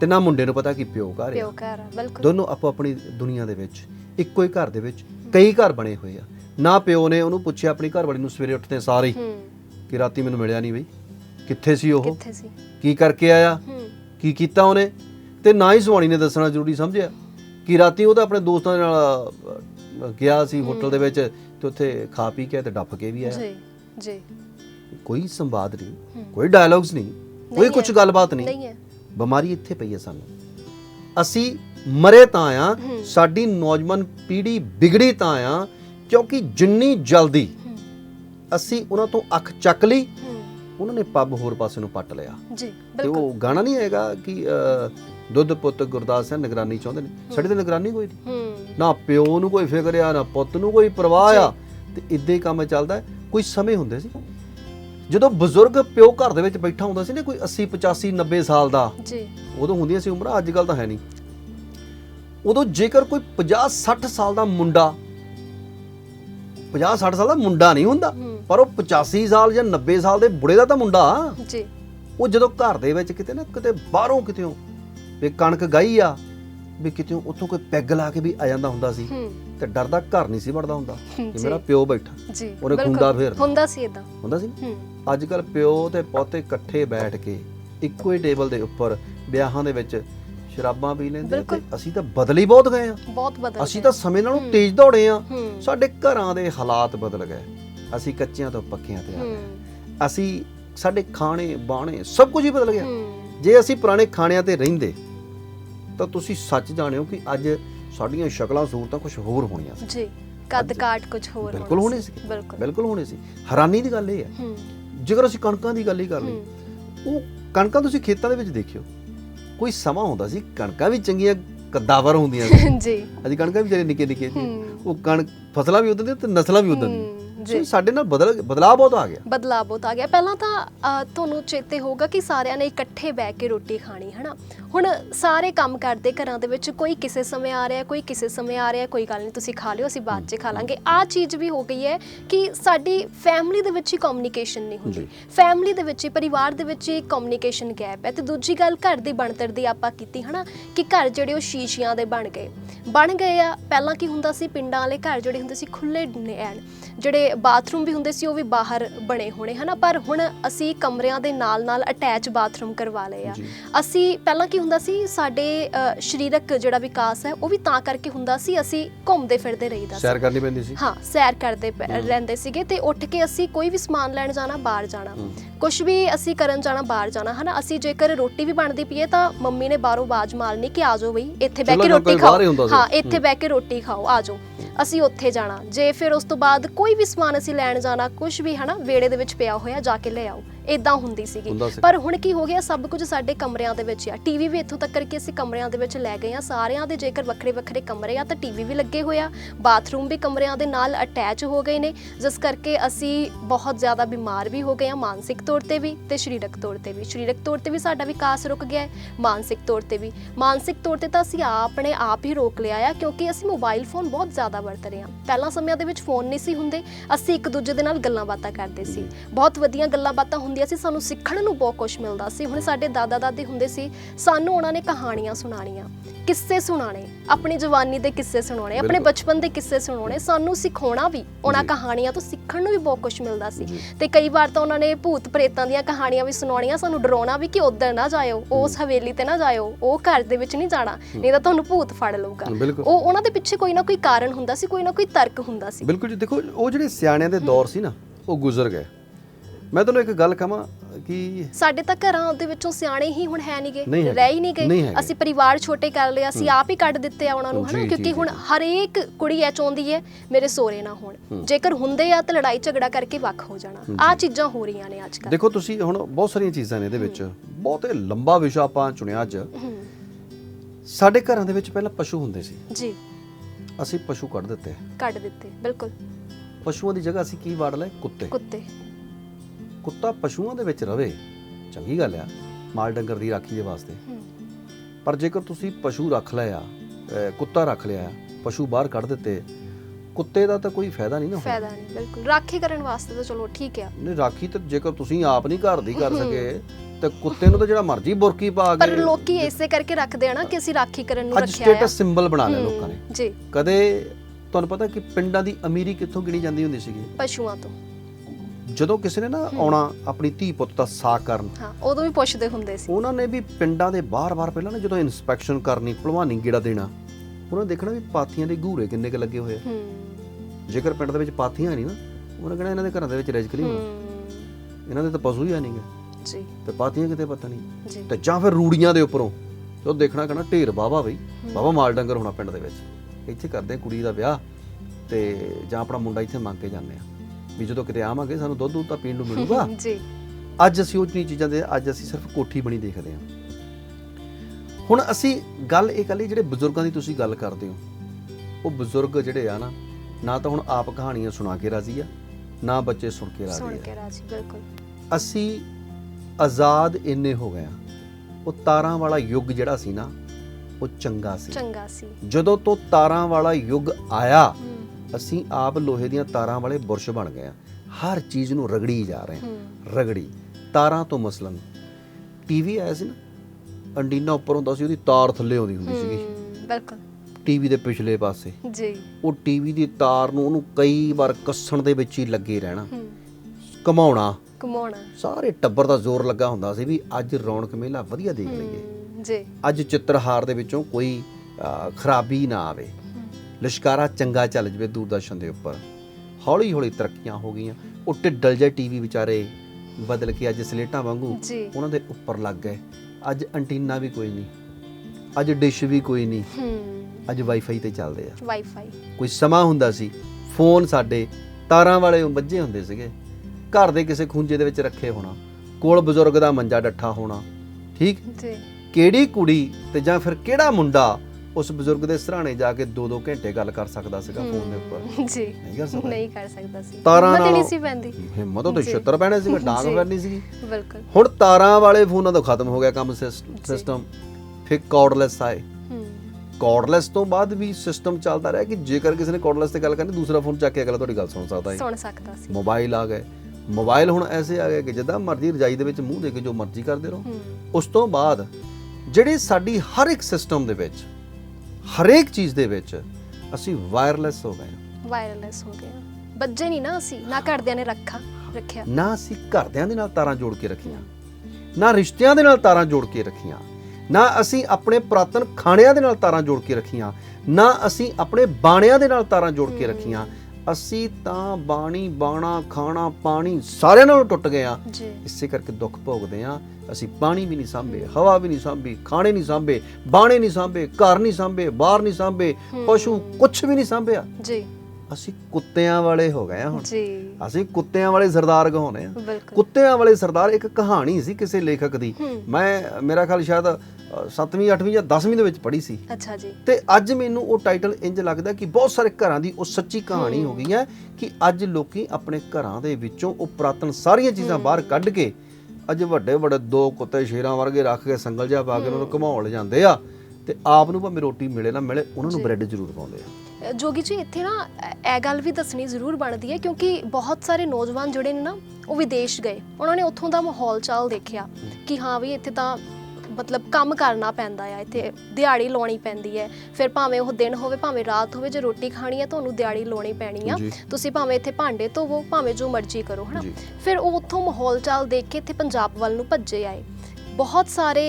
ਤੇ ਨਾ ਮੁੰਡੇ ਨੂੰ ਪਤਾ ਕਿ ਪਿਓ ਘਰ ਪਿਓ ਆ ਘਰ ਆ ਬਿਲਕੁਲ। ਦੋਨੋਂ ਆਪੋ ਆਪਣੀ ਦੁਨੀਆ ਦੇ ਵਿੱਚ ਇੱਕੋ ਹੀ ਘਰ ਦੇ ਵਿੱਚ ਕਈ ਘਰ ਬਣੇ ਹੋਏ ਆ। ਨਾ ਪਿਓ ਨੇ ਉਹਨੂੰ ਪੁੱਛਿਆ ਆਪਣੀ ਘਰ ਵਾਲੀ ਨੂੰ ਸਵੇਰੇ ਉੱਠਦੇ ਸਾਰੇ ਕਿ ਰਾਤੀ ਮੈਨੂੰ ਮਿਲਿਆ ਨਹੀਂ ਬਈ ਕਿੱਥੇ ਸੀ ਉਹ? ਕਿੱਥੇ ਸੀ? ਕੀ ਕਰਕੇ ਆਇਆ? ਕੀ ਕੀਤਾ ਉਹਨੇ? ਤੇ ਨਾ ਹੀ ਸੁਹਾਣੀ ਨੇ ਦੱਸਣਾ ਜ਼ਰੂਰੀ ਸਮਝਿਆ ਕਿ ਰਾਤੀ ਉਹ ਤਾਂ ਆਪਣੇ ਦੋਸਤਾਂ ਦੇ ਨਾਲ ਗਿਆ ਸੀ ਹੋਟਲ ਦੇ ਵਿੱਚ ਤੇ ਉੱਥੇ ਖਾ ਪੀ ਕੇ ਤੇ ਡੱਫ ਕੇ ਵੀ ਆਇਆ। ਜੀ ਜੀ। ਕੋਈ ਸੰਵਾਦ ਨਹੀਂ। ਕੋਈ ਡਾਇਲੌਗਸ ਨਹੀਂ ਕੋਈ ਕੁਝ। ਗੱਲਬਾਤ ਨਹੀਂ। ਨਹੀਂ ਹੈ। ਬਿਮਾਰੀ ਇੱਥੇ ਪਈ ਹੈ ਸਾਨੂੰ। ਅਸੀਂ ਮਰੇ ਤਾਂ ਆ। ਸਾਡੀ ਨੌਜਵਾਨ ਪੀੜ੍ਹੀ ਵਿਗੜੀ ਤਾਂ ਆ ਕਿਉਂਕਿ ਜਿੰਨੀ ਜਲਦੀ ਅਸੀਂ ਉਹਨਾਂ ਤੋਂ ਅੱਖ ਚੱਕ ਲਈ ਉਹਨਾਂ ਨੇ ਪੱਬ ਹੋਰ ਪਾਸੇ ਨੂੰ ਪੱਟ ਲਿਆ। ਜੀ ਤੇ ਬਿਲਕੁਲ। ਉਹ ਗਾਣਾ ਨਹੀਂ ਹੈਗਾ ਕਿ ਦੁੱਧ ਪੁੱਤ ਗੁਰਦਾਸ ਹੈ ਨਿਗਰਾਨੀ ਚਾਹੁੰਦੇ ਨੇ। ਸਾਡੇ ਤੇ ਨਿਗਰਾਨੀ ਕੋਈ ਨਹੀਂ। ਹੂੰ। ਨਾ ਪਿਓ ਨੂੰ ਕੋਈ ਫਿਕਰ ਆ ਨਾ ਪੁੱਤ ਨੂੰ ਕੋਈ ਪਰਵਾਹ ਆ। ਤੇ ਇਦਾਂ ਹੀ ਕੰਮ ਚੱਲਦਾ। ਕੋਈ ਸਮੇਂ ਹੁੰਦੇ ਸੀ। ਜਦੋਂ ਬਜ਼ੁਰਗ ਪਿਓ ਘਰ ਦੇ ਵਿੱਚ ਬੈਠਾ ਹੁੰਦਾ ਸੀ ਨਾ ਕੋਈ 80 85 90 ਸਾਲ ਦਾ ਜੀ। ਉਦੋਂ ਹੁੰਦੀਆਂ ਸੀ ਉਮਰਾਂ ਅੱਜ ਕੱਲ ਤਾਂ ਹੈ ਨਹੀਂ। ਉਦੋਂ ਜੇਕਰ ਕੋਈ 50 60 ਸਾਲ ਦਾ ਮੁੰਡਾ 50 60 ਸਾਲ ਦਾ ਮੁੰਡਾ ਨਹੀਂ ਹੁੰਦਾ ਪਰ ਉਹ 85 ਸਾਲ ਜਾਂ 90 ਸਾਲ ਦੇ ਬੁੜੇ ਦਾ ਤਾਂ ਮੁੰਡਾ। ਜੀ। ਉਹ ਜਦੋਂ ਘਰ ਦੇ ਵਿੱਚ ਕਿਤੇ ਨਾ ਕਿਤੇ ਬਾਹਰੋਂ ਕਿਤੇੋਂ ਵੀ ਕਣਕ ਗਈ ਆ ਵੀ ਕਿਤੇੋਂ ਉੱਥੋਂ ਕੋਈ ਪੈਗ ਲਾ ਕੇ ਵੀ ਆ ਜਾਂਦਾ ਹੁੰਦਾ ਸੀ ਹੂੰ ਤੇ ਡਰਦਾ ਘਰ ਨਹੀਂ ਸੀ ਵੜਦਾ ਹੁੰਦਾ ਕਿ ਜੀ। ਮੇਰਾ ਪਿਓ ਬੈਠਾ ਜੀ ਉਹਨੇ ਬਿਲਕੁਲ। ਖੁੰਡਾ ਫੇਰਨਾ। ਹੁੰਦਾ ਸੀ ਇਦਾਂ ਹੁੰਦਾ ਸੀ ਹੂੰ ਅੱਜ ਕੱਲ ਪਿਓ ਤੇ ਪੋਤੇ ਇਕੱਠੇ ਬੈਠ ਕੇ ਇੱਕੋ ਹੀ ਟੇਬਲ ਦੇ ਉੱਪਰ ਵਿਆਹਾਂ ਦੇ ਵਿੱਚ ਸ਼ਰਾਬਾਂ ਪੀ ਲੈਂਦੇ ਆ ਤੇ ਬਿਲਕੁਲ। ਅਸੀਂ ਤਾਂ ਬਦਲ ਹੀ ਬਹੁਤ ਗਏ ਆ ਬਹੁਤ ਬਦਲ ਅਸੀਂ। ਤਾਂ ਸਮੇਂ ਨਾਲੋਂ ਹੂੰ। ਤੇਜ਼ ਦੌੜੇ ਆ ਹੂੰ ਸਾਡੇ ਘਰਾਂ ਦੇ ਹਾਲਾਤ ਬਦਲ ਗਏ ਅਸੀਂ ਕੱਚਿਆਂ ਤੋਂ ਪੱਕਿਆਂ ਤੇ ਆ ਗਏ ਹੂੰ ਅਸੀਂ ਸਾਡੇ ਖਾਣੇ ਬਾਣੇ ਸਭ ਕੁਝ ਹੀ ਬਦਲ ਗਿਆ ਹੂੰ ਜੇ ਅਸੀਂ ਪੁਰਾਣੇ ਖਾਣਿਆਂ ਤੇ ਰਹਿੰਦੇ ਤਾਂ ਤੁਸੀਂ ਸੱਚ ਜਾਣਿਓ ਕਿ ਅੱਜ ਸਾਡੀਆਂ ਸ਼ਕਲਾਂ ਸੂਰਤਾਂ ਕੁਝ ਹੋਰ ਹੋਣੀਆਂ ਸੀ। ਜੀ ਕੱਦ ਕਾਟ ਕੁਝ ਹੋਰ ਬਿਲਕੁਲ ਹੋਣੇ ਸੀ। ਬਿਲਕੁਲ। ਹੋਣੇ ਸੀ। ਹੈਰਾਨੀ ਦੀ ਗੱਲ ਇਹ ਹੈ। ਜੇਕਰ ਅਸੀਂ ਕਣਕਾਂ ਦੀ ਗੱਲ ਹੀ ਕਰ ਲਈ ਉਹ ਕਣਕਾਂ ਤੁਸੀਂ ਖੇਤਾਂ ਦੇ ਵਿੱਚ ਦੇਖਿਓ ਕੋਈ ਸਮਾਂ ਹੁੰਦਾ ਸੀ ਕਣਕਾਂ ਵੀ ਚੰਗੀਆਂ ਕਦਾਵਰ ਹੁੰਦੀਆਂ ਸੀ। ਜੀ। ਅੱਜ ਕਣਕਾਂ ਵੀ ਜਿਹੜੇ ਨਿੱਕੇ ਨਿੱਕੇ ਸੀ ਉਹ ਕਣਕ ਫਸਲਾਂ ਵੀ ਉਦੋਂ ਦੀਆਂ ਤੇ ਨਸਲਾਂ ਵੀ ਉਦੋਂ ਦੀਆਂ। ਜੀ। ਸਾਡੇ ਨਾਲ ਬਦਲ ਬਦਲਾਅ ਬਹੁਤ ਆ ਗਿਆ। ਬਦਲਾਅ ਬਹੁਤ ਆ ਗਿਆ। ਪਹਿਲਾਂ ਤਾਂ ਤੁਹਾਨੂੰ ਚੇਤੇ ਹੋਊਗਾ ਕਿ ਸਾਰਿਆਂ ਨੇ ਇਕੱਠੇ ਬਹਿ ਕੇ ਰੋਟੀ ਖਾਣੀ ਹਨਾ? ਹੁਣ ਸਾਰੇ ਕੰਮ ਕਰਦੇ ਘਰਾਂ ਦੇ ਵਿੱਚ ਕੋਈ ਕਿਸੇ ਸਮੇਂ ਆ ਰਿਹਾ ਕੋਈ ਕਿਸੇ ਸਮੇਂ ਆ ਰਿਹਾ ਕੋਈ ਗੱਲ ਨਹੀਂ ਤੁਸੀਂ ਖਾ ਲਿਓ ਅਸੀਂ ਬਾਅਦ 'ਚ ਖਾ ਲਾਂਗੇ ਆ ਚੀਜ਼ ਵੀ ਹੋ ਗਈ ਹੈ ਕਿ ਸਾਡੀ ਫੈਮਿਲੀ ਦੇ ਵਿੱਚ ਹੀ ਕਮਿਊਨੀਕੇਸ਼ਨ ਨਹੀਂ ਹੁੰਦੀ। ਜੀ। ਫੈਮਿਲੀ ਦੇ ਵਿੱਚ ਹੀ ਪਰਿਵਾਰ ਦੇ ਵਿੱਚ ਹੀ ਕਮਿਊਨੀਕੇਸ਼ਨ ਗੈਪ ਹੈ। ਤੇ ਦੂਜੀ ਗੱਲ ਘਰ ਦੀ ਬਣਤਰ ਦੀ ਆਪਾਂ ਕੀਤੀ ਹਨਾ? ਕਿ ਘਰ ਜਿਹੜੇ ਉਹ ਸ਼ੀਸ਼ਿਆਂ ਦੇ ਬਣ ਗਏ। ਬਣ ਗਏ ਆ ਪਹਿਲਾਂ ਕੀ ਹੁੰਦਾ ਸੀ ਪਿੰਡਾਂ ਵਾਲੇ ਘਰ ਜਿਹੜੇ ਹੁੰਦੇ ਸੀ ਖੁੱਲੇ ਐਨ ਜਿਹੜੇ ਬਾਥਰੂਮ ਵੀ ਹੁੰਦੇ ਸੀ ਉਹ ਵੀ ਬਾਹਰ ਬਣੇ ਹੋਣੇ ਹਨਾ ਪਰ ਹੁਣ ਅਸੀਂ ਕਮਰਿਆਂ ਦੇ ਨਾਲ ਨਾਲ ਅਟੈਚ ਬਾਥਰੂਮ ਕਰਵਾ ਲਏ ਆ। ਅਸੀਂ ਪਹਿਲਾਂ ਕੀ ਹੁੰਦਾ ਸੀ ਸਾਡੇ ਸਰੀਰਕ ਜਿਹੜਾ ਵਿਕਾਸ ਹੈ ਉਹ ਵੀ ਤਾਂ ਕਰਕੇ ਹੁੰਦਾ ਸੀ ਅਸੀਂ ਘੁੰਮਦੇ ਫਿਰਦੇ ਰਹੀਦਾ ਸੀ ਸੈਰ ਕਰਨੀ ਪੈਂਦੀ ਸੀ ਹਾਂ ਸੈਰ ਕਰਦੇ। ਰਹਿੰਦੇ ਸੀਗੇ ਤੇ ਉੱਠ ਕੇ ਅਸੀਂ ਕੋਈ ਵੀ ਸਮਾਨ ਲੈਣ ਜਾਣਾ ਬਾਹਰ ਜਾਣਾ। ਕੁਝ ਵੀ ਅਸੀਂ ਕਰਨ ਜਾਣਾ ਬਾਹਰ ਜਾਣਾ ਹਨਾ ਅਸੀਂ ਜੇਕਰ ਰੋਟੀ ਵੀ ਬਣਦੀ ਪਈਏ ਤਾਂ ਮੰਮੀ ਨੇ ਬਾਹਰੋਂ ਆਵਾਜ਼ ਮਾਰਨੀ ਕਿ ਆ ਜਾਓ ਬਈ ਇੱਥੇ ਬਹਿ ਕੇ ਰੋਟੀ ਖਾਓ। ਹਾਂ ਇੱਥੇ। ਬਹਿ ਕੇ ਰੋਟੀ ਖਾਓ ਆ ਜਾਓ ਅਸੀਂ ਉੱਥੇ ਜਾਣਾ। ਜੇ ਫਿਰ ਉਸ ਤੋਂ ਬਾਅਦ ਕੋਈ ਵੀ ਸਮਾਨ ਅਸੀਂ ਲੈਣ ਜਾਣਾ ਕੁਝ ਵੀ, ਹਨਾ ਵੇੜੇ ਦੇ ਵਿੱਚ ਪਿਆ ਹੋਇਆ, ਜਾ ਕੇ ਲੈ ਆਓ। ਇਦਾਂ ਹੁੰਦੀ ਸੀਗੀ। ਹੁੰਦਾ ਸੀ। ਪਰ ਹੁਣ ਕੀ ਹੋ ਗਿਆ ਸਭ ਕੁਝ ਸਾਡੇ ਕਮਰਿਆਂ ਦੇ ਵਿੱਚ ਆ। ਟੀਵੀ ਵੀ ਇੱਥੋਂ ਤੱਕ ਕਿ ਅਸੀਂ ਕਮਰਿਆਂ ਦੇ ਵਿੱਚ ਲੈ ਗਏ ਆ। ਸਾਰਿਆਂ ਦੇ ਜੇਕਰ ਵੱਖਰੇ ਵੱਖਰੇ ਕਮਰੇ ਆ ਤਾਂ ਟੀਵੀ ਵੀ ਲੱਗੇ ਹੋਇਆ ਬਾਥਰੂਮ ਵੀ ਕਮਰਿਆਂ ਦੇ ਨਾਲ ਅਟੈਚ ਹੋ ਗਏ ਨੇ ਜਿਸ ਕਰਕੇ ਅਸੀਂ ਬਹੁਤ ਜ਼ਿਆਦਾ ਬਿਮਾਰ ਵੀ ਹੋ ਗਏ ਆ ਮਾਨਸਿਕ ਤੌਰ ਤੇ ਵੀ ਤੇ ਸਰੀਰਕ ਤੌਰ ਤੇ ਵੀ। ਸਰੀਰਕ ਤੌਰ ਤੇ ਵੀ ਸਾਡਾ ਵਿਕਾਸ ਰੁਕ ਗਿਆ ਹੈ ਮਾਨਸਿਕ ਤੌਰ ਤੇ ਵੀ। ਮਾਨਸਿਕ ਤੌਰ ਤੇ ਤਾਂ ਅਸੀਂ ਆਪਣੇ ਆਪ ਹੀ ਰੋਕ ਲਿਆ ਆ ਕਿਉਂਕਿ ਅਸੀਂ ਮੋਬਾਈਲ ਫੋਨ ਬਹੁਤ ਜ਼ਿਆਦਾ ਵਰਤ ਰਹੇ ਹਾਂ। ਪਹਿਲਾਂ ਸਮਿਆਂ ਦੇ ਵਿੱਚ ਫੋਨ ਨਹੀਂ ਸੀ ਹੁੰਦੇ ਅਸੀਂ ਇੱਕ ਦੂਜੇ ਦੇ ਨਾਲ ਗੱਲਾਂ ਬਾਤਾਂ ਕਰਦੇ ਸੀ। ਬਹੁਤ ਵਧੀਆ ਗੱਲਾਂ ਬਾਤਾਂ ਹੁੰਦੀਆਂ ਸੀ ਸਾਨੂੰ ਸਿੱਖਣ ਨੂੰ ਬਹੁਤ ਕੁਝ ਮਿਲਦਾ ਸੀ। ਹੁਣ ਸਾਡੇ ਦਾਦਾ ਦਾਦੀ ਹੁੰਦੇ ਸੀ ਸਾਨੂੰ ਉਹਨਾਂ ਨੇ ਕਹਾਣੀਆਂ ਸੁਣਾਉਣੀਆਂ। ਕਿੱਸੇ ਸੁਣਾਣੇ ਆਪਣੀ ਜਵਾਨੀ ਦੇ ਕਿੱਸੇ ਸੁਣਾਉਣੇ ਆਪਣੇ। ਬਚਪਨ ਦੇ ਕਿੱਸੇ ਸੁਣਾਉਣੇ ਸਾਨੂੰ ਸਿਖਾਉਣਾ ਵੀ ਉਹਨਾਂ। ਕਹਾਣੀਆਂ ਤੋਂ ਸਿੱਖਣ ਨੂੰ ਵੀ ਬਹੁਤ ਕੁਝ ਮਿਲਦਾ ਸੀ। ਤੇ ਕਈ ਵਾਰ ਤਾਂ ਉਹਨਾਂ ਨੇ ਭੂਤ ਪ੍ਰੇਤਾਂ ਦੀਆਂ ਕਹਾਣੀਆਂ ਵੀ ਸੁਣਾਉਣੀਆਂ ਸਾਨੂੰ ਡਰਾਉਣਾ ਵੀ ਕਿ ਉੱਧਰ ਨਾ ਜਾਇਓ ਉਸ ਹਵੇਲੀ ਤੇ ਨਾ ਜਾਇਓ ਉਹ ਘਰ ਦੇ ਵਿੱਚ ਨਹੀਂ ਜਾਣਾ ਨਹੀਂ ਤਾਂ ਤੁਹਾਨੂੰ ਭੂਤ ਫੜ ਲਊਗਾ। ਉਹ ਉਹਨਾਂ ਦੇ ਪਿੱਛੇ ਕੋਈ ਨਾ ਕੋਈ ਕਾਰਨ ਹੁੰਦਾ ਸੀ ਕੋਈ ਨਾ ਕੋਈ ਤਰਕ ਹੁੰਦਾ ਸੀ। ਬਿਲਕੁਲ ਜੀ ਦੇਖੋ ਉਹ ਜਿਹੜੇ ਸਿਆਣਿਆਂ ਦੇ ਦੌਰ ਸੀ ਨਾ ਉਹ ਗੁਜ਼ਰ ਗਏ। ਮੈਂ ਤੁਹਾਨੂੰ ਇੱਕ ਗੱਲ ਕਹਾਂ ਕਿ ਸਾਡੇ ਤਾਂ ਘਰਾਂ ਦੇ ਵਿੱਚੋਂ ਸਿਆਣੇ ਹੀ ਹੁਣ ਹੈ ਨਹੀਂ ਨਹੀਂਗੇ ਹੈਗੇ। ਰਹਿ ਹੀ ਨਹੀਂ ਨਹੀਂ ਗਏ ਹੈਗੇ। ਅਸੀਂ ਪਰਿਵਾਰ ਛੋਟੇ ਕਰ ਲਿਆ ਅਸੀਂ ਆਪ ਹੀ ਕੱਢ ਦਿੱਤੇ ਆ ਉਹਨਾਂ ਨੂੰ ਹਨਾ? ਜੀ, ਕਿਉਂਕਿ ਜੀ, ਹੁਣ। ਹਰੇਕ ਕੁੜੀ ਐ ਚਾਹੁੰਦੀ ਹੈ ਮੇਰੇ ਸੋਰੇ ਨਾ ਹੋਣ। ਜੇਕਰ ਹੁੰਦੇ ਆ ਤਾਂ ਲੜਾਈ ਝਗੜਾ ਕਰਕੇ ਵੱਖ ਹੋ ਜਾਣਾ। ਆ ਚੀਜ਼ਾਂ ਹੋ ਰਹੀਆਂ ਨੇ ਅੱਜ ਕੱਲ੍ਹ। ਦੇਖੋ ਤੁਸੀਂ ਹੁਣ ਬਹੁਤ ਸਾਰੀਆਂ ਚੀਜ਼ਾਂ ਨੇ ਇਹਦੇ ਵਿੱਚ। ਬਹੁਤ ਹੀ ਲੰਬਾ ਵਿਸ਼ਾ ਆਪਾਂ ਚੁਣਿਆ ਅੱਜ। ਸਾਡੇ ਘਰਾਂ ਦੇ ਵਿੱਚ ਪਹਿਲਾਂ ਪਸ਼ੂ ਹੁੰਦੇ ਸੀ। ਜੀ। ਅਸੀਂ ਪਸ਼ੂ ਕੱਢ ਦਿੱਤੇ। ਕੱਢ ਦਿੱਤੇ ਬਿਲਕੁਲ। ਪਸ਼ੂਆਂ ਦੀ ਜਗ੍ਹਾ ਅਸੀਂ ਕੀ ਵੜ ਲਏ? ਕੁੱਤੇ। ਕੁੱਤੇ। ਕੁੱਤਾ ਪਸ਼ੂਆਂ ਦੇ ਵਿੱਚ ਰਵੇ ਚੰਗੀ ਗੱਲ ਆ ਮਾਲ ਡੰਗਰ ਦੀ ਰਾਖੀ ਦੇ ਵਾਸਤੇ। ਹੂੰ, ਪਰ ਜੇਕਰ ਤੁਸੀਂ ਪਸ਼ੂ ਰੱਖ ਲਿਆ ਕੁੱਤਾ ਰੱਖ ਲਿਆ ਪਸ਼ੂ ਬਾਹਰ ਕੱਢ ਦਿੱਤੇ ਕੁੱਤੇ ਦਾ ਤਾਂ ਕੋਈ ਫਾਇਦਾ ਨਹੀਂ ਨਾ ਫਾਇਦਾ ਨਹੀਂ ਬਿਲਕੁਲ। ਰਾਖੀ ਕਰਨ ਵਾਸਤੇ ਤਾਂ ਚਲੋ ਠੀਕ ਆ। ਨਹੀਂ ਰਾਖੀ ਤਾਂ ਜੇਕਰ ਤੁਸੀਂ ਆਪ ਨਹੀਂ ਘਰ ਦੀ ਕਰ ਹੂੰ। ਸਕੇ ਤੇ ਕੁੱਤੇ ਨੂੰ ਤਾਂ ਜਿਹੜਾ ਮਰਜ਼ੀ ਬੁਰਕੀ ਪਾ ਕੇ ਪਰ ਲੋਕੀ ਇਸੇ ਕਰਕੇ ਰੱਖਦੇ ਆ ਨਾ ਕਿ ਅਸੀਂ ਰਾਖੀ ਕਰਨ ਨੂੰ ਅੱਜ ਰੱਖਿਆ ਆ ਸਟੇਟਸ ਸਿੰਬਲ ਬਣਾ ਲਿਆ ਹੂੰ, ਲੋਕਾਂ ਨੇ। ਜੀ। ਕਦੇ ਤੁਹਾਨੂੰ ਪਤਾ ਕਿ ਪਿੰਡਾਂ ਦੀ ਅਮੀਰੀ ਕਿੱਥੋਂ ਗਿਣੀ ਜਾਂਦੀ ਹੁੰਦੀ ਸੀਗੀ? ਪਸ਼ੂਆਂ ਤੋਂ। ਜਦੋਂ ਕਿਸੇ ਨੇ ਨਾ। ਆਉਣਾ ਆਪਣੀ ਧੀ ਪੁੱਤ ਦਾ ਸਾਕ ਕਰਨ ਹਾਂ ਉਦੋਂ ਵੀ ਪੁੱਛਦੇ ਹੁੰਦੇ ਸੀ। ਉਹਨਾਂ ਨੇ ਵੀ ਪਿੰਡਾਂ ਦੇ ਬਾਹਰ-ਬਾਹਰ ਪਹਿਲਾਂ ਨਾ ਜਦੋਂ ਇਨਸਪੈਕਸ਼ਨ ਕਰਨੀ ਭਲਵਾਨੀ ਗੇੜਾ ਦੇਣਾ ਉਹਨਾਂ ਨੇ ਦੇਖਣਾ ਵੀ ਪਾਥੀਆਂ ਦੇ ਘੂਰੇ ਕਿੰਨੇ ਕੁ ਲੱਗੇ ਹੋਏ। ਹੂੰ। ਜੇਕਰ ਪਿੰਡ ਦੇ ਵਿੱਚ ਪਾਥੀਆਂ ਨਹੀਂ ਨਾ ਉਹਨਾਂ ਕਹਿਣਾ ਇਹਨਾਂ ਦੇ ਘਰਾਂ ਦੇ ਵਿੱਚ ਰਿਜਕ ਨਹੀਂ ਹੋਣਾ। ਹੂੰ। ਇਹਨਾਂ ਦੇ ਤਾਂ ਪਸ਼ੂ ਹੀ ਆ ਨਹੀਂਗੇ। ਜੀ। ਤੇ ਪਾਤੀਆਂ ਕਿਤੇ ਪਤਾ ਨਹੀਂ। ਜੀ। ਤੇ ਜਾਂ ਫਿਰ ਰੂੜੀਆਂ ਦੇ ਉੱਪਰੋਂ ਤੇ ਉਹ ਦੇਖਣਾ ਕਹਣਾ ਢੇਰ ਬਾਵਾ ਬਈ ਬਾਵਾ ਮਾਲ ਡੰਗਰ ਹੋਣਾ ਪਿੰਡ ਦੇ ਵਿੱਚ। ਇੱਥੇ ਕਰਦੇ ਕੁੜੀ ਦਾ ਵਿਆਹ ਤੇ ਜਾਂ ਆਪਣਾ ਮੁੰਡਾ ਇੱਥੇ ਮੰਗ ਕੇ ਜਾਂਦੇ ਆ। ਵੀ ਜਦੋਂ ਕਿਤੇ ਆਵਾਂਗੇ ਸਾਨੂੰ ਦੁੱਧ ਦੁੱਧ ਤਾਂ ਪੀਣ ਨੂੰ ਮਿਲੂਗਾ। ਜੀ। ਅੱਜ ਅਸੀਂ ਉਹ ਚੀਜ਼ਾਂ ਦੇ ਅੱਜ ਅਸੀਂ ਸਿਰਫ ਕੋਠੀ ਬਣੀ ਦੇਖਦੇ ਹਾਂ। ਹੁਣ ਅਸੀਂ ਗੱਲ ਇਹ ਕਰੀ ਜਿਹੜੇ ਬਜ਼ੁਰਗਾਂ ਦੀ ਤੁਸੀਂ ਗੱਲ ਕਰਦੇ ਹੋ ਉਹ ਬਜ਼ੁਰਗ ਜਿਹੜੇ ਆ ਨਾ ਨਾ ਤਾਂ ਹੁਣ ਆਪ ਕਹਾਣੀਆਂ ਸੁਣਾ ਕੇ ਰਾਜ਼ੀ ਆ ਨਾ ਬੱਚੇ ਸੁਣ ਕੇ ਰਾਜ਼ੀ ਆ। ਕੇ ਰਾਜੀ ਬਿਲਕੁਲ। ਅਸੀਂ ਆਜ਼ਾਦ ਇੰਨੇ ਹੋ ਗਏ ਆ ਉਹ ਤਾਰਾਂ ਵਾਲਾ ਯੁੱਗ ਜਿਹੜਾ ਸੀ ਨਾ ਉਹ ਚੰਗਾ ਸੀ। ਚੰਗਾ ਸੀ। ਜਦੋਂ ਤੋਂ ਤਾਰਾਂ ਵਾਲਾ ਯੁੱਗ ਆਇਆ ਅਸੀਂ ਆਪ ਲੋਹੇ ਦੀਆਂ ਤਾਰਾਂ ਵਾਲੇ ਬੁਰਸ਼ ਬਣ ਗਏ ਆ ਹਰ ਚੀਜ਼ ਨੂੰ ਰਗੜੀ ਜਾ ਰਹੇ ਹੂੰ। ਰਗੜੀ। ਤਾਰਾਂ ਤੋਂ ਮਸਲਨ ਟੀਵੀ ਆਇਆ ਸੀ ਨਾ? ਅੰਡੀਨਾ ਉੱਪਰ ਹੁੰਦਾ ਸੀ ਉਹਦੀ ਤਾਰ ਥੱਲੇ ਆਉਂਦੀ ਹੁੰਦੀ ਸੀਗੀ। ਬਿਲਕੁਲ। ਟੀਵੀ ਦੇ ਪਿਛਲੇ ਪਾਸੇ। ਜੀ। ਉਹ ਟੀਵੀ ਦੀ ਤਾਰ ਨੂੰ ਉਹਨੂੰ ਕਈ ਵਾਰ ਕੱਸਣ ਦੇ ਵਿੱਚ ਹੀ ਲੱਗੇ ਰਹਿਣਾ। ਹੂੰ। ਘਮਾਉਣਾ। ਕਮਾਉਣਾ ਸਾਰੇ ਟੱਬਰ ਦਾ ਜ਼ੋਰ ਲੱਗਾ ਹੁੰਦਾ ਸੀ ਵੀ ਅੱਜ ਰੌਣਕ ਮੇਲਾ ਵਧੀਆ ਦੇਖ ਲਈਏ। ਜੀ। ਅੱਜ ਚਿੱਤਰਹਾਰ ਦੇ ਵਿੱਚੋਂ ਕੋਈ ਖਰਾਬੀ ਨਾ ਆਵੇ। ਲਿਸ਼ਕਾਰਾ ਚੰਗਾ ਚੱਲ ਜਵੇ ਦੂਰਦਰਸ਼ਨ ਦੇ ਉੱਪਰ। ਹੌਲੀ ਹੌਲੀ ਤਰੱਕੀਆਂ ਹੋ ਗਈਆਂ। ਉਹ ਢਿੱਡਲ ਜਿਹੇ ਟੀਵੀ ਵਿਚਾਰੇ ਬਦਲ ਕੇ ਅੱਜ ਸਲੇਟਾਂ ਵਾਂਗੂ ਜੀ। ਉਹਨਾਂ ਦੇ ਉੱਪਰ ਲੱਗ ਗਏ। ਅੱਜ ਐਂਟੀਨਾ ਵੀ ਕੋਈ ਨਹੀਂ। ਅੱਜ ਡਿਸ਼ ਵੀ ਕੋਈ ਨਹੀਂ। ਹੂੰ। ਅੱਜ ਵਾਈਫਾਈ ਤੇ ਚੱਲਦੇ ਆ। ਵਾਈਫਾਈ ਕੋਈ ਸਮਾਂ ਹੁੰਦਾ ਸੀ। ਫੋਨ ਸਾਡੇ ਤਾਰਾਂ ਵਾਲੇ ਵੱਜੇ ਹੁੰਦੇ ਸੀਗੇ। ਘਰ ਦੇ ਕਿਸੇ ਖੁੰਝੇ ਦੇ ਵਿੱਚ ਰੱਖੇ ਹੋਣਾ। ਕੋਲ ਬਜ਼ੁਰਗ ਦਾ ਮੰਜਾ ਡੱਠਾ ਹੋਣਾ। ਠੀਕ? ਜੀ। ਕਿਹੜੀ ਕੁੜੀ ਤੇ ਜਾਂ ਫਿਰ ਕਿਹੜਾ ਮੁੰਡਾ ਉਸ ਬਜ਼ੁਰਗ ਦੇ ਸਰਾਣੇ ਜਾ ਕੇ 2-2 ਘੰਟੇ ਗੱਲ ਕਰ ਸਕਦਾ ਸੀਗਾ ਫੋਨ ਦੇ ਉੱਪਰ। ਜੀ। ਨਹੀਂ ਕਰ ਸਕਦਾ। ਨਹੀਂ ਕਰ ਸਕਦਾ ਸੀ। ਤਾਰਾਂ ਨਹੀਂ ਸੀ ਪੈਂਦੀ। ਹਿੰਮਤ ਉਹ ਤੇ। ਛਿੱਤਰ ਪੈਣੇ ਡਾਂਗ ਸੀਗੀ। ਬਿਲਕੁਲ। ਹੁਣ ਤਾਰਾਂ ਵਾਲੇ ਫੋਨਾਂ ਤੋਂ ਖਤਮ ਹੋ ਗਿਆ ਕੰਮ ਸਿਸਟਮ ਫਿਰ ਕਾਰਡਲੈਸ ਆਏ। ਹੂੰ। ਕਾਰਡਲੈਸ ਤੋਂ ਬਾਅਦ ਵੀ ਸਿਸਟਮ ਚੱਲਦਾ ਰਿਹਾ ਕਿ ਜੇਕਰ ਕਿਸੇ ਨੇ ਕਾਰਡਲੈਸ ਤੇ ਗੱਲ ਕਰਨੀ ਦੂਸਰਾ ਫੋਨ ਚੱਕ ਕੇ ਅਗਲਾ ਤੁਹਾਡੀ ਗੱਲ ਸੁਣ ਸਕਦਾ ਹੈ ਸੁਣ ਸਕਦਾ ਸੀ। ਮੋਬਾਈਲ ਆ ਗਏ। ਮੋਬਾਈਲ ਹੁਣ ਐਸੇ ਆ ਗਏ ਕਿ ਜਿੱਦਾਂ ਮਰਜ਼ੀ ਰਜਾਈ ਦੇ ਵਿੱਚ ਮੂੰਹ ਦੇ ਕੇ ਜੋ ਮਰਜ਼ੀ ਕਰਦੇ ਰਹੋ। ਉਸ ਤੋਂ ਬਾਅਦ ਜਿਹੜੀ ਸਾਡੀ ਹਰ ਇੱਕ ਸਿਸਟਮ ਦੇ ਵਿੱਚ ਹਰੇਕ ਚੀਜ਼ ਦੇ ਵਿੱਚ ਅਸੀਂ ਵਾਇਰਲੈਸ ਹੋ ਗਏ। ਵਾਇਰਲੈਸ ਹੋ ਗਿਆ ਬੱਜੇ ਨਹੀਂ ਨਾ ਅਸੀਂ ਨਾ ਘਰਦਿਆਂ ਨੇ ਰੱਖਾ ਰੱਖਿਆ। ਨਾ ਅਸੀਂ ਘਰਦਿਆਂ ਦੇ ਨਾਲ ਤਾਰਾਂ ਜੋੜ ਕੇ ਰੱਖੀਆਂ। ਨਾ ਰਿਸ਼ਤਿਆਂ ਦੇ ਨਾਲ ਤਾਰਾਂ ਜੋੜ ਕੇ ਰੱਖੀਆਂ। ਨਾ ਅਸੀਂ ਆਪਣੇ ਪੁਰਾਤਨ ਖਾਣਿਆਂ ਦੇ ਨਾਲ ਤਾਰਾਂ ਜੋੜ ਕੇ ਰੱਖੀਆਂ। ਨਾ ਅਸੀਂ ਆਪਣੇ ਬਾਣਿਆਂ ਦੇ ਨਾਲ ਤਾਰਾਂ ਜੋੜ ਕੇ ਰੱਖੀਆਂ। ਅਸੀਂ ਤਾਂ ਬਾਣੀ ਬਾਣਾ ਖਾਣਾ ਪਾਣੀ ਸਾਰਿਆਂ ਨਾਲੋਂ ਟੁੱਟ ਗਏ ਆ। ਇਸੇ ਕਰਕੇ ਦੁੱਖ ਭੋਗਦੇ ਆ। ਅਸੀਂ ਪਾਣੀ ਵੀ ਨਹੀਂ ਸਾਂਭੇ ਹਵਾ ਵੀ ਨਹੀਂ ਸਾਂਭੀ ਖਾਣੇ ਨਹੀਂ ਸਾਂਭੇ ਬਾਣੇ ਨਹੀਂ ਸਾਂਭੇ ਘਰ ਨਹੀਂ ਸਾਂਭੇ ਬਾਹਰ ਨਹੀਂ ਸਾਂਭੇ ਪਸ਼ੂ ਕੁਝ ਵੀ ਨਹੀਂ ਸਾਂਭਿਆ। ਜੀ। ਅਸੀਂ ਕੁੱਤਿਆਂ ਵਾਲੇ ਹੋ ਗਏ ਆ ਹੁਣ। ਜੀ। ਅਸੀਂ ਕੁੱਤਿਆਂ ਵਾਲੇ ਸਰਦਾਰ ਕਹਾਉਨੇ ਆ? ਕੁੱਤਿਆਂ ਵਾਲੇ ਸਰਦਾਰ ਇੱਕ ਕਹਾਣੀ ਸੀ ਕਿਸੇ ਲੇਖਕ ਦੀ। ਮੈਂ ਮੇਰਾ ਖਿਆਲ ਸ਼ਾਇਦ 7ਵੀਂ 8ਵੀਂ ਜਾਂ 10ਵੀਂ ਦੇ ਵਿੱਚ ਪੜ੍ਹੀ ਸੀ। ਅੱਛਾ ਜੀ। ਤੇ ਅੱਜ ਮੈਨੂੰ ਉਹ ਟਾਈਟਲ ਇੰਜ ਲੱਗਦਾ ਕਿ ਬਹੁਤ ਸਾਰੇ ਘਰਾਂ ਦੀ ਉਹ ਸੱਚੀ ਕਹਾਣੀ ਹੋ ਗਈ ਹੈ ਕਿ ਅੱਜ ਲੋਕੀ ਆਪਣੇ ਘਰਾਂ ਦੇ ਵਿੱਚੋਂ ਉਹ ਪੁਰਾਤਨ ਸਾਰੀਆਂ ਚੀਜ਼ਾਂ ਬਾਹਰ ਕੱਢ ਕੇ ਅੱਜ ਵੱਡੇ ਵੱਡੇ ਦੋ ਕੁੱਤੇ ਸ਼ੇਰਾਂ ਵਰਗੇ ਰੱਖ ਕੇ ਸੰਗਲ ਜਿਹਾ ਪਾ ਕੇ ਉਹਨਾਂ ਨੂੰ ਘਮਾਉਣ ਜਾਂਦੇ ਆ। ਤੇ ਆਪ ਨੂੰ ਭਾਵੇਂ ਰੋਟੀ ਮਿਲੇ ਨਾ ਮਿਲੇ ਉਹਨਾਂ ਨੂੰ ਬ੍ਰੈਡ ਜ਼ਰੂਰ ਪਾਉਂਦੇ ਆ। ਜੋਗੀ ਜੀ ਇੱਥੇ ਨਾ ਇਹ ਗੱਲ ਵੀ ਦੱਸਣੀ ਜ਼ਰੂਰ ਬਣਦੀ ਹੈ ਕਿਉਂਕਿ ਬਹੁਤ ਸਾਰੇ ਨੌਜਵਾਨ ਜਿਹੜੇ ਨੇ ਨਾ ਉਹ ਵਿਦੇਸ਼ ਗਏ। ਉਹਨਾਂ ਨੇ ਉੱਥੋਂ ਦਾ ਮਾਹੌਲ ਚਾਲ ਦੇਖਿਆ ਕਿ ਹਾਂ ਵੀ ਇੱਥੇ ਤਾਂ ਮਤਲਬ ਕੰਮ ਕਰਨਾ ਪੈਂਦਾ ਆ ਇੱਥੇ ਦਿਹਾੜੀ ਲਾਉਣੀ ਪੈਂਦੀ ਹੈ। ਫਿਰ ਭਾਵੇਂ ਉਹ ਦਿਨ ਹੋਵੇ ਭਾਵੇਂ ਰਾਤ ਹੋਵੇ ਜੇ ਰੋਟੀ ਖਾਣੀ ਹੈ ਤੁਹਾਨੂੰ ਦਿਹਾੜੀ ਲਾਉਣੀ ਪੈਣੀ ਆ। ਤੁਸੀਂ ਭਾਵੇਂ ਇੱਥੇ ਭਾਂਡੇ ਧੋਵੋ ਭਾਵੇਂ ਜੋ ਮਰਜ਼ੀ ਕਰੋ ਹਨਾ। ਫਿਰ ਉਹ ਉੱਥੋਂ ਮਾਹੌਲ ਚਾਲ ਦੇਖ ਕੇ ਇੱਥੇ ਪੰਜਾਬ ਵੱਲ ਨੂੰ ਭੱਜੇ ਆਏ। ਬਹੁਤ ਸਾਰੇ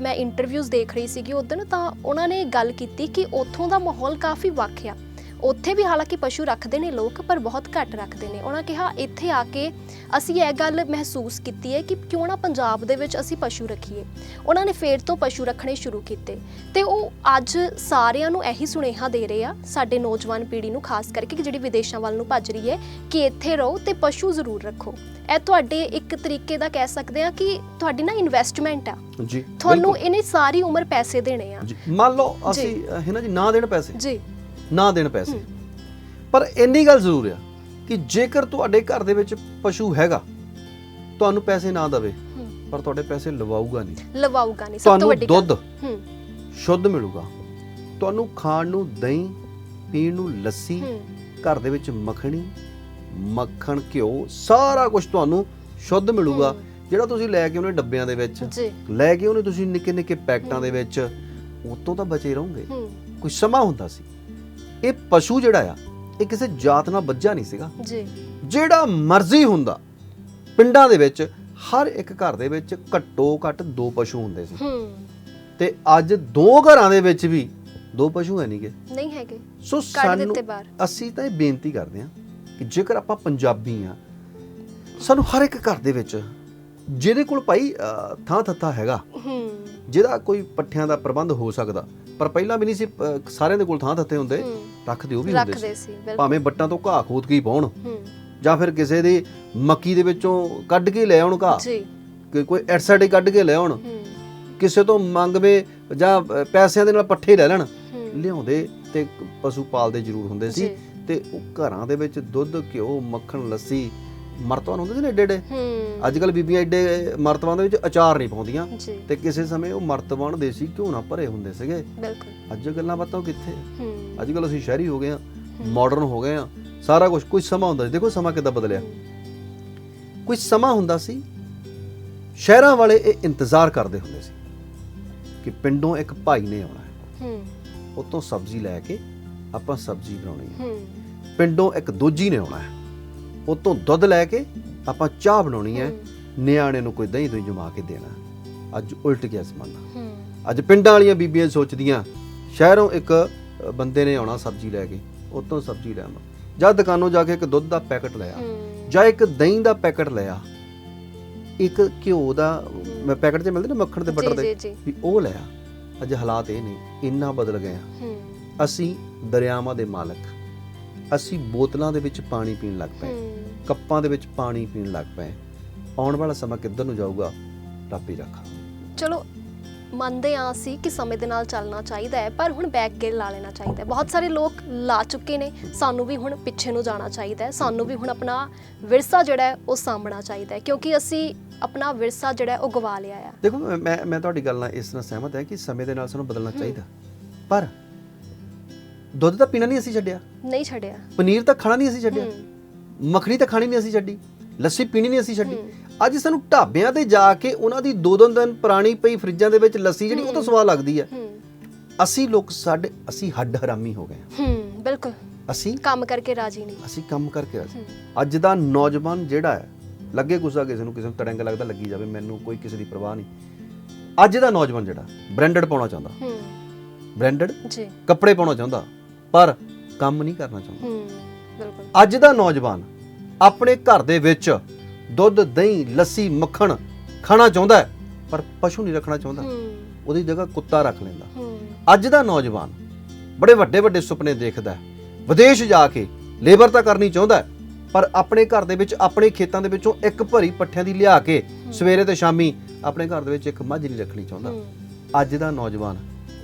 ਮੈਂ ਇੰਟਰਵਿਊਜ਼ ਦੇਖ ਰਹੀ ਸੀਗੀ ਉਦੋਂ ਤਾਂ ਉਹਨਾਂ ਨੇ ਗੱਲ ਕੀਤੀ ਕਿ ਉੱਥੋਂ ਦਾ ਮਾਹੌਲ ਕਾਫੀ ਵੱਖ ਆ। ਉੱਥੇ ਵੀ ਹਾਲਾਂਕਿ ਪਸ਼ੂ ਰੱਖਦੇ ਨੇ ਲੋਕ ਪਰ ਬਹੁਤ ਘੱਟ ਰੱਖਦੇ ਨੇ। ਉਹਨਾਂ ਕਿਹਾ ਇੱਥੇ ਆ ਕੇ ਅਸੀਂ ਇਹ ਗੱਲ ਮਹਿਸੂਸ ਕੀਤੀ ਹੈ ਕਿ ਕਿਉਂ ਨਾ ਪੰਜਾਬ ਦੇ ਵਿੱਚ ਅਸੀਂ ਪਸ਼ੂ ਰੱਖੀਏ। ਉਹਨਾਂ ਨੇ ਫੇਰ ਤੋਂ ਪਸ਼ੂ ਰੱਖਣੇ ਸ਼ੁਰੂ ਕੀਤੇ। ਤੇ ਉਹ ਅੱਜ ਸਾਰਿਆਂ ਨੂੰ ਇਹੀ ਸੁਨੇਹਾ ਦੇ ਰਹੇ ਆ ਸਾਡੇ ਨੌਜਵਾਨ ਪੀੜ੍ਹੀ ਨੂੰ ਖਾਸ ਕਰਕੇ ਕਿ ਜਿਹੜੀ ਵਿਦੇਸ਼ਾਂ ਵੱਲ ਨੂੰ ਭੱਜ ਰਹੀ ਹੈ ਕਿ ਇੱਥੇ ਰਹੋ ਤੇ ਪਸ਼ੂ ਜ਼ਰੂਰ ਰੱਖੋ। ਇਹ ਤੁਹਾਡੇ ਇੱਕ ਤਰੀਕੇ ਦਾ ਕਹਿ ਸਕਦੇ ਆ ਕਿ ਤੁਹਾਡੀ ਨਾ ਇਨਵੈਸਟਮੈਂਟ ਆ। ਜੀ ਤੁਹਾਨੂੰ ਇਹਨੇ ਸਾਰੀ ਉਮਰ ਪੈਸੇ ਦੇਣੇ ਆ। ਮੰਨ ਲਓ ਅਸੀਂ ਹੈ ਨਾ ਜੀ ਨਾ ਦੇਣ ਪੈਸੇ। ਜੀ। ਨਾ ਦੇਣ ਪੈਸੇ। ਪਰ ਇੰਨੀ ਗੱਲ ਜ਼ਰੂਰ ਆ ਕਿ ਜੇਕਰ ਤੁਹਾਡੇ ਘਰ ਦੇ ਵਿੱਚ ਪਸ਼ੂ ਹੈਗਾ ਤੁਹਾਨੂੰ ਪੈਸੇ ਨਾ ਦਵੇ ਪਰ ਤੁਹਾਡੇ ਪੈਸੇ ਲਵਾਊਗਾ ਨਹੀਂ। ਲਵਾਊਗਾ ਨਹੀਂ ਸਭ ਤੋਂ ਵੱਡੀ ਗੱਲ। ਦੁੱਧ ਹੂੰ। ਸ਼ੁੱਧ ਮਿਲੂਗਾ। ਤੁਹਾਨੂੰ ਖਾਣ ਨੂੰ ਦਹੀਂ ਪੀਣ ਨੂੰ ਲੱਸੀ ਘਰ ਦੇ ਵਿੱਚ ਮੱਖਣੀ ਮੱਖਣ ਘਿਓ ਸਾਰਾ ਕੁਝ ਤੁਹਾਨੂੰ ਸ਼ੁੱਧ ਮਿਲੂਗਾ। ਜਿਹੜਾ ਤੁਸੀਂ ਲੈ ਕੇ ਉਹਨੇ ਡੱਬਿਆਂ ਦੇ ਵਿੱਚ ਲੈ ਕੇ ਉਹਨੇ ਤੁਸੀਂ ਨਿੱਕੇ ਨਿੱਕੇ ਪੈਕਟਾਂ ਦੇ ਵਿੱਚ ਉਤੋਂ ਤਾਂ ਬਚੇ ਰਹੋਗੇ। ਕੋਈ ਸਮਾਂ ਹੁੰਦਾ ਸੀ। ਇਹ ਪਸ਼ੂ ਜਿਹੜਾ ਆ ਇਹ ਕਿਸੇ ਜਾਤ ਨਾਲ ਬੱਝਾ ਨਹੀਂ ਸੀਗਾ। ਜੀ। ਜਿਹੜਾ ਮਰਜ਼ੀ ਹੁੰਦਾ ਪਿੰਡਾਂ ਦੇ ਵਿੱਚ ਹਰ ਇੱਕ ਘਰ ਦੇ ਵਿੱਚ ਘੱਟੋ ਘੱਟ ਦੋ ਪਸ਼ੂ ਹੁੰਦੇ ਸੀ। ਹੂੰ। ਤੇ ਅੱਜ ਦੋ ਘਰਾਂ ਦੇ ਵਿੱਚ ਵੀ ਦੋ ਪਸ਼ੂ ਹੈ ਨਹੀਂਗੇ ਨਹੀਂ ਹੈਗੇ। ਸੋ ਸਾਨੂੰ ਅਸੀਂ ਤਾਂ ਇਹ ਬੇਨਤੀ ਕਰਦੇ ਹਾਂ ਕਿ ਜੇਕਰ ਆਪਾਂ ਪੰਜਾਬੀ ਆ ਸਾਨੂੰ ਹਰ ਇੱਕ ਘਰ ਦੇ ਵਿੱਚ ਜਿਹਦੇ ਕੋਲ ਭਾਈ ਥਾਂ ਥੱਥਾ ਹੈਗਾ ਹੂੰ। ਜਿਹਦਾ ਕੋਈ ਪੱਠਿਆਂ ਦਾ ਪ੍ਰਬੰਧ ਹੋ ਸਕਦਾ ਪਰ ਪਹਿਲਾਂ ਵੀ ਨਹੀਂ ਸੀ ਸਾਰਿਆਂ ਦੇ ਕੋਲ ਥਾਂ ਥੱਥੇ ਹੁੰਦੇ। ਰੱਖਦੇ ਉਹ ਵੀ ਹੁੰਦੇ ਰੱਖਦੇ ਸੀ। ਸੀ ਬਿਲਕੁਲ। ਭਾਵੇਂ ਬੱਟਾਂ ਤੋਂ ਘਾਹ ਖੋਦ ਕੇ ਹੀ ਪਾਉਣ ਹੂੰ। ਜਾਂ ਫਿਰ ਕਿਸੇ ਦੀ ਮੱਕੀ ਦੇ ਵਿੱਚੋਂ ਕੱਢ ਕੇ ਲੈ ਆਉਣ ਘਾਹ। ਜੀ। ਕਿ ਕੋਈ ਐਟਸਾਈਡ ਹੀ ਕੱਢ ਕੇ ਲੈ ਆਉਣ। ਹੂੰ। ਕਿਸੇ ਤੋਂ ਮੰਗਵੇ ਜਾਂ ਪੈਸਿਆਂ ਦੇ ਨਾਲ ਪੱਠੇ ਲੈ ਲੈਣ। ਹੂੰ। ਲਿਆਉਂਦੇ ਤੇ ਪਸ਼ੂ ਪਾਲਦੇ ਜ਼ਰੂਰ ਹੁੰਦੇ ਸੀ ਜੀ। ਤੇ ਉਹ ਘਰਾਂ ਦੇ ਵਿੱਚ ਦੁੱਧ ਘਿਓ ਮੱਖਣ ਲੱਸੀ ਮਰਤਬਾਨ ਹੁੰਦੇ ਸੀ ਨੇ ਏਡੇ ਏਡੇ? ਹੂੰ। ਅੱਜ ਕੱਲ ਬੀਬੀਆਂ ਏਡੇ ਮਰਤਬਾਨ ਦੇ ਵਿੱਚ ਅਚਾਰ ਨਹੀਂ ਪਾਉਂਦੀਆਂ। ਜੀ। ਤੇ ਕਿਸੇ ਸਮੇਂ ਉਹ ਮਰਤਬਾਨ ਦੇਸੀ ਘਿਓ ਨਾਲ ਭਰੇ ਹੁੰਦੇ ਸੀਗੇ। ਬਿਲਕੁਲ। ਅੱਜ ਗੱਲਾਂ ਬਾਤਾਂ ਕਿੱਥੇ? ਹੂੰ। ਅੱਜ ਕੱਲ ਅਸੀਂ ਸ਼ਹਿਰੀ ਹੋ ਗਏ ਆ ਮਾਡਰਨ ਹੋ ਗਏ ਆ ਸਾਰਾ ਕੁਝ ਕੁਝ ਸਮਾਂ ਹੁੰਦਾ ਸੀ। ਦੇਖੋ ਸਮਾਂ ਕਿੱਦਾਂ ਬਦਲਿਆ। ਕੁਝ ਸਮਾਂ ਹੁੰਦਾ ਸੀ ਸ਼ਹਿਰਾਂ ਵਾਲੇ ਇਹ ਇੰਤਜ਼ਾਰ ਕਰਦੇ ਹੁੰਦੇ ਸੀ ਕਿ ਪਿੰਡੋਂ ਇੱਕ ਭਾਈ ਨੇ ਆਉਣਾ ਹੈ। ਹੂੰ। ਉਤੋਂ ਸਬਜ਼ੀ ਲੈ ਕੇ ਆਪਾਂ ਸਬਜ਼ੀ ਬਣਾਉਣੀ ਹੈ। ਹੂੰ। ਪਿੰਡੋਂ ਇੱਕ ਦੋਜੀ ਨੇ ਆਉਣਾ ਹੈ। ਉਤੋਂ ਦੁੱਧ ਲੈ ਕੇ ਆਪਾਂ ਚਾਹ ਬਣਾਉਣੀ ਹੈ। ਨਿਆਣੇ ਨੂੰ ਕੋਈ ਦਹੀਂ ਦੁਹੀਂ ਜਮਾ ਕੇ ਦੇਣਾ। ਅੱਜ ਉਲਟ ਗਿਆ ਜ਼ਮਾਨਾ। ਅੱਜ ਪਿੰਡਾਂ ਵਾਲੀਆਂ ਬੀਬੀਆਂ ਸੋਚਦੀਆਂ ਸ਼ਹਿਰੋਂ ਇੱਕ ਬੰਦੇ ਨੇ ਆਉਣਾ ਸਬਜ਼ੀ ਲੈ ਕੇ ਉਤੋਂ ਸਬਜ਼ੀ ਲੈ ਆਵਾਂ। ਜਾਂ ਦੁਕਾਨੋਂ ਜਾ ਕੇ ਇੱਕ ਦੁੱਧ ਦਾ ਪੈਕਟ ਲਿਆ ਜਾਂ ਇੱਕ ਦਹੀਂ ਦਾ ਪੈਕਟ ਲਿਆ ਇੱਕ ਘਿਓ ਦਾ ਮੈਂ ਪੈਕਟ 'ਚ ਮਿਲਦੇ ਨਾ ਮੱਖਣ ਤੇ ਬਟਰ ਜੀ ਦੇ? ਜੀ ਜੀ। ਵੀ ਉਹ ਲਿਆ ਅੱਜ ਹਾਲਾਤ ਇਹ ਨੇ ਇੰਨਾ ਬਦਲ ਗਏ ਆ। ਅਸੀਂ ਦਰਿਆਵਾਂ ਦੇ ਮਾਲਕ। ਅਸੀਂ ਬੋਤਲਾਂ ਦੇ ਵਿੱਚ ਪਾਣੀ ਪੀਣ ਲੱਗ ਪਏ। ਹੂੰ। ਕੱਪਾਂ ਦੇ ਵਿੱਚ ਪਾਣੀ ਪੀਣ ਲੱਗ ਪਏ। ਆਉਣ ਵਾਲਾ ਸਮਾਂ ਕਿੱਧਰ ਨੂੰ ਜਾਊਗਾ ਰੱਬ ਹੀ ਰੱਖਾ। ਚਲੋ ਮੰਨਦੇ ਆ ਅਸੀਂ ਕਿ ਸਮੇਂ ਦੇ ਨਾਲ ਚੱਲਣਾ ਚਾਹੀਦਾ ਹੈ ਪਰ ਹੁਣ ਬੈਕ ਗੇਅਰ ਲਾ ਲੈਣਾ ਚਾਹੀਦਾ ਹੈ। ਬਹੁਤ ਸਾਰੇ ਲੋਕ ਲਾ ਚੁੱਕੇ ਨੇ ਸਾਨੂੰ ਵੀ ਹੁਣ ਪਿੱਛੇ ਨੂੰ ਜਾਣਾ ਚਾਹੀਦਾ ਹੈ। ਸਾਨੂੰ ਵੀ ਹੁਣ ਆਪਣਾ ਵਿਰਸਾ ਜਿਹੜਾ ਹੈ ਉਹ ਸਾਂਭਣਾ ਚਾਹੀਦਾ ਹੈ ਕਿਉਂਕਿ ਅਸੀਂ ਆਪਣਾ ਵਿਰਸਾ ਜਿਹੜਾ ਹੈ ਉਹ ਗਵਾ ਲਿਆ ਆ। ਦੇਖੋ ਮੈਂ- ਮੈਂ ਮੈਂ ਤੁਹਾਡੀ ਗੱਲ ਨਾਲ ਇਸ ਨਾਲ ਸਹਿਮਤ ਹਾਂ ਕਿ ਸਮੇਂ ਦੇ ਨਾਲ ਸਾਨੂੰ ਬਦਲਣਾ ਚਾਹੀਦਾ। ਪਰ ਦੁੱਧ ਤਾਂ ਪੀਣਾ ਨਹੀਂ ਅਸੀਂ ਛੱਡਿਆ। ਨਹੀਂ ਛੱਡਿਆ। ਪਨੀਰ ਤਾਂ ਖਾਣਾ ਨਹੀਂ ਅਸੀਂ ਛੱਡਿਆ। ਮੱਖਣੀ ਤਾਂ ਖਾਣੀ ਨਹੀਂ ਅਸੀਂ ਛੱਡੀ। ਲੱਸੀ ਪੀਣੀ ਨਹੀਂ ਅਸੀਂ ਛੱਡੀ। ਅੱਜ ਸਾਨੂੰ ਢਾਬਿਆਂ ਤੇ ਜਾ ਕੇ ਉਹਨਾਂ ਦੀ ਦੋ ਦੋ ਦਿਨ ਪੁਰਾਣੀ ਪਈ ਫਰਿੱਜਾਂ ਦੇ ਵਿੱਚ ਲੱਸੀ ਜਿਹੜੀ ਉਹ ਤੋਂ ਸਵਾਦ ਲੱਗਦੀ ਹੈ। ਅਸੀਂ ਲੋਕ ਸਾਡੇ ਅਸੀਂ ਹੱਡ ਹਰਾਮੀ ਹੋ ਗਏ ਹਾਂ। ਹੂੰ ਬਿਲਕੁਲ। ਅਸੀਂ ਕੰਮ ਕਰਕੇ ਰਾਜੀ ਨਹੀਂ। ਅਸੀਂ ਕੰਮ ਕਰਕੇ ਰਾਜੀ। ਅੱਜ ਦਾ ਨੌਜਵਾਨ ਜਿਹੜਾ ਹੈ ਲੱਗੇ ਗੁੱਸਾ ਕਿਸੇ ਨੂੰ ਕਿਸੇ ਨੂੰ ਤੜੰਗ ਲੱਗਦਾ ਲੱਗੀ ਜਾਵੇ ਮੈਨੂੰ ਕੋਈ ਕਿਸੇ ਦੀ ਪਰਵਾਹ ਨਹੀਂ। ਅੱਜ ਦਾ ਨੌਜਵਾਨ ਜਿਹੜਾ ਬ੍ਰਾਂਡਡ ਪਾਉਣਾ ਚਾਹੁੰਦਾ। ਹੂੰ। ਬ੍ਰਾਂਡਡ ਜੀ। ਕੱਪੜੇ ਪਾਉਣਾ ਚਾਹੁੰਦਾ। ਪਰ ਕੰਮ ਨਹੀਂ ਕਰਨਾ ਚਾਹੁੰਦਾ। ਹੂੰ ਬਿਲਕੁਲ। ਅੱਜ ਦਾ ਨੌਜਵਾਨ ਆਪਣੇ ਘਰ ਦੇ ਵਿੱਚ ਦੁੱਧ ਦਹੀਂ ਲੱਸੀ ਮੱਖਣ ਖਾਣਾ ਚਾਹੁੰਦਾ ਹੈ, ਪਰ ਪਸ਼ੂ ਨਹੀਂ ਰੱਖਣਾ ਚਾਹੁੰਦਾ। ਹੂੰ। ਉਹਦੀ ਜਗ੍ਹਾ ਕੁੱਤਾ ਰੱਖ ਲੈਂਦਾ। ਹੂੰ। ਅੱਜ ਦਾ ਨੌਜਵਾਨ ਬੜੇ ਵੱਡੇ ਵੱਡੇ ਸੁਪਨੇ ਦੇਖਦਾ ਹੈ। ਵਿਦੇਸ਼ ਜਾ ਕੇ ਲੇਬਰ ਤਾਂ ਕਰਨੀ ਚਾਹੁੰਦਾ ਹੈ, ਪਰ ਆਪਣੇ ਘਰ ਦੇ ਵਿੱਚ ਆਪਣੇ ਖੇਤਾਂ ਦੇ ਵਿੱਚੋਂ ਇੱਕ ਭਰੀ ਪੱਠਿਆਂ ਦੀ ਲਿਆ ਕੇ ਸਵੇਰੇ ਤੇ ਸ਼ਾਮੀ ਆਪਣੇ ਘਰ ਦੇ ਵਿੱਚ ਇੱਕ ਮੱਝ ਨਹੀਂ ਰੱਖਣੀ ਚਾਹੁੰਦਾ। ਹੂੰ। ਅੱਜ ਦਾ ਨੌਜਵਾਨ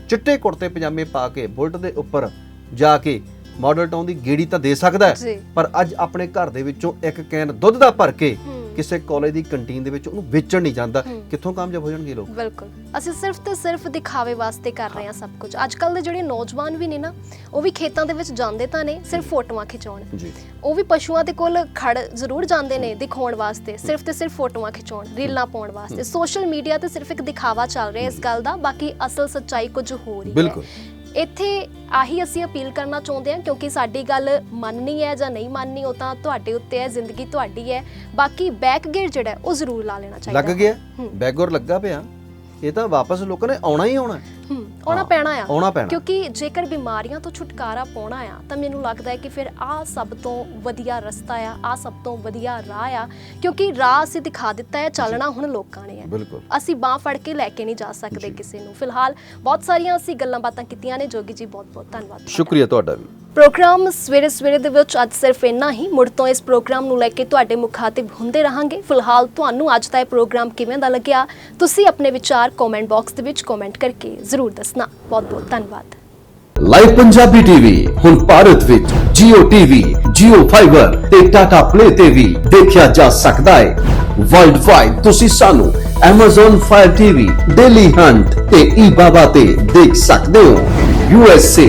ਚਿੱਟੇ ਕੁੜਤੇ ਪਜਾਮੇ ਪਾ ਕੇ ਬੁਲਟ ਦੇ ਉੱਪਰ ਜਾ ਕੇ ਮਾਡਲ ਟਾਊਨ ਦੀ ਗੇੜੀ ਤਾਂ ਦੇ ਸਕਦਾ ਹੈ ਪਰ ਅੱਜ ਆਪਣੇ ਘਰ ਦੇ ਵਿੱਚੋਂ ਇੱਕ ਕੈਨ ਦੁੱਧ ਦਾ ਭਰ ਕੇ ਕਿਸੇ ਕਾਲਜ ਦੀ ਕੰਟੀਨ ਦੇ ਵਿੱਚ ਉਹਨੂੰ ਵੇਚਣ ਨਹੀਂ ਜਾਂਦਾ। ਕਿੱਥੋਂ ਕਾਮਯਾਬ ਹੋ ਜਾਣਗੇ ਲੋਕ? ਬਿਲਕੁਲ। ਅਸੀਂ ਸਿਰਫ ਤੇ ਸਿਰਫ ਦਿਖਾਵੇ ਵਾਸਤੇ ਕਰ ਰਹੇ ਹਾਂ ਸਭ ਕੁਝ। ਅੱਜ ਕੱਲ ਦੇ ਜਿਹੜੇ ਨੌਜਵਾਨ ਵੀ ਨੇ ਨਾ ਉਹ ਵੀ ਖੇਤਾਂ ਦੇ ਵਿੱਚ ਜਾਂਦੇ ਤਾਂ ਨੇ ਸਿਰਫ ਫੋਟੋਆਂ ਖਿਚਾਉਣ। ਜੀ। ਉਹ ਵੀ ਪਸ਼ੂਆਂ ਦੇ ਕੋਲ ਖੜ ਜ਼ਰੂਰ ਜਾਂਦੇ ਨੇ ਦਿਖਾਉਣ ਵਾਸਤੇ ਸਿਰਫ ਤੇ ਸਿਰਫ ਫੋਟੋਆਂ ਖਿਚਾਉਣ ਰੀਲਾਂ ਪਾਉਣ ਵਾਸਤੇ। ਸੋਸ਼ਲ ਮੀਡੀਆ ਤੇ ਸਿਰਫ ਇੱਕ ਦਿਖਾਵਾ ਚੱਲ ਰਿਹਾ ਇਸ ਗੱਲ ਦਾ ਬਾਕੀ ਅਸਲ ਸੱਚਾਈ ਕੁਝ ਹੋਰ ਹੀ ਹੈ। ਬਿਲਕੁਲ। ਇੱਥੇ ਆਹੀ ਅਸੀਂ ਅਪੀਲ ਕਰਨਾ ਚਾਹੁੰਦੇ ਹਾਂ ਕਿਉਂਕਿ ਸਾਡੀ ਗੱਲ ਮੰਨਣੀ ਹੈ ਜਾਂ ਨਹੀਂ ਮੰਨਣੀ ਉਹ ਤਾਂ ਤੁਹਾਡੇ ਉੱਤੇ ਹੈ ਜ਼ਿੰਦਗੀ ਤੁਹਾਡੀ ਹੈ ਬਾਕੀ ਬੈਕ ਗੇਅਰ ਜਿਹੜਾ ਉਹ ਜ਼ਰੂਰ ਲਾ ਲੈਣਾ ਚਾਹੀਦਾ ਲੱਗ। ਗਿਆ। ਬੈਗੋਰ ਲੱਗਾ ਪਿਆ ਇਹ ਤਾਂ ਵਾਪਸ ਲੋਕਾਂ ਨੇ ਆਉਣਾ ਹੀ ਆਉਣਾ ਹੈ। ਹੂੰ ਆਉਣਾ ਹਾਂ, ਪੈਣਾ ਆ ਆਉਣਾ ਪੈਣਾ। ਕਿਉਂਕਿ ਜੇਕਰ ਬਿਮਾਰੀਆਂ ਤੋਂ ਛੁਟਕਾਰਾ ਪਾਉਣਾ ਆ ਤਾਂ ਮੈਨੂੰ ਲੱਗਦਾ ਹੈ ਕਿ ਫਿਰ ਆਹ ਸਭ ਤੋਂ ਵਧੀਆ ਰਸਤਾ ਆ ਆਹ ਸਭ ਤੋਂ ਵਧੀਆ ਰਾਹ ਆ ਕਿਉਂਕਿ ਰਾਹ ਅਸੀਂ ਦਿਖਾ ਦਿੱਤਾ ਹੈ ਚੱਲਣਾ ਹੁਣ ਲੋਕਾਂ ਨੇ ਹੈ ਬਿਲਕੁਲ ਅਸੀਂ ਬਾਹ ਫੜ ਕੇ ਲੈ ਕੇ ਨਹੀਂ ਜਾ ਸਕਦੇ ਜੀ। ਕਿਸੇ ਨੂੰ ਫਿਲਹਾਲ ਬਹੁਤ ਸਾਰੀਆਂ ਅਸੀਂ ਗੱਲਾਂ ਬਾਤਾਂ ਕੀਤੀਆਂ ਨੇ ਜੋਗੀ ਜੀ ਬਹੁਤ ਬਹੁਤ ਧੰਨਵਾਦ ਤੁਹਾਡਾ। ਸ਼ੁਕਰੀਆ ਤੁਹਾਡਾ ਵੀ ਪ੍ਰੋਗਰਾਮ ਸਵੇਰੇ ਸਵੇਰੇ ਦੇ ਵਿੱਚ ਅੱਜ ਸਿਰਫ ਇੰਨਾ ਹੀ। ਮੁੜ ਤੋਂ ਇਸ ਪ੍ਰੋਗਰਾਮ ਨੂੰ ਲੈ ਕੇ ਤੁਹਾਡੇ ਮੁਖਾਤਿਬ ਹੁੰਦੇ ਰਹਾਂਗੇ। ਫਿਲਹਾਲ ਤੁਹਾਨੂੰ ਅੱਜ ਦਾ ਇਹ ਪ੍ਰੋਗਰਾਮ ਕਿਵੇਂ ਦਾ ਲੱਗਿਆ? ਤੁਸੀਂ ਆਪਣੇ ਵਿਚਾਰ ਕਮੈਂਟ ਬਾਕਸ ਦੇ ਵਿੱਚ ਕਮੈਂਟ ਕਰਕੇ ਜ਼ਰੂਰ ਦੱਸਣਾ। ਬਹੁਤ ਬਹੁਤ ਧੰਨਵਾਦ। ਲਾਈਵ ਪੰਜਾਬੀ ਟੀਵੀ ਹੁਣ ਭਾਰਤ ਵਿੱਚ Jio TV, Jio Fiber ਤੇ Tata Play ਤੇ ਵੀ ਦੇਖਿਆ ਜਾ ਸਕਦਾ ਹੈ। ਵਰਲਡ ਵਾਈਡ ਤੁਸੀਂ ਸਾਨੂੰ Amazon Fire TV, Daily Hunt ਤੇ eBaba ਤੇ ਦੇਖ ਸਕਦੇ ਹੋ। USA,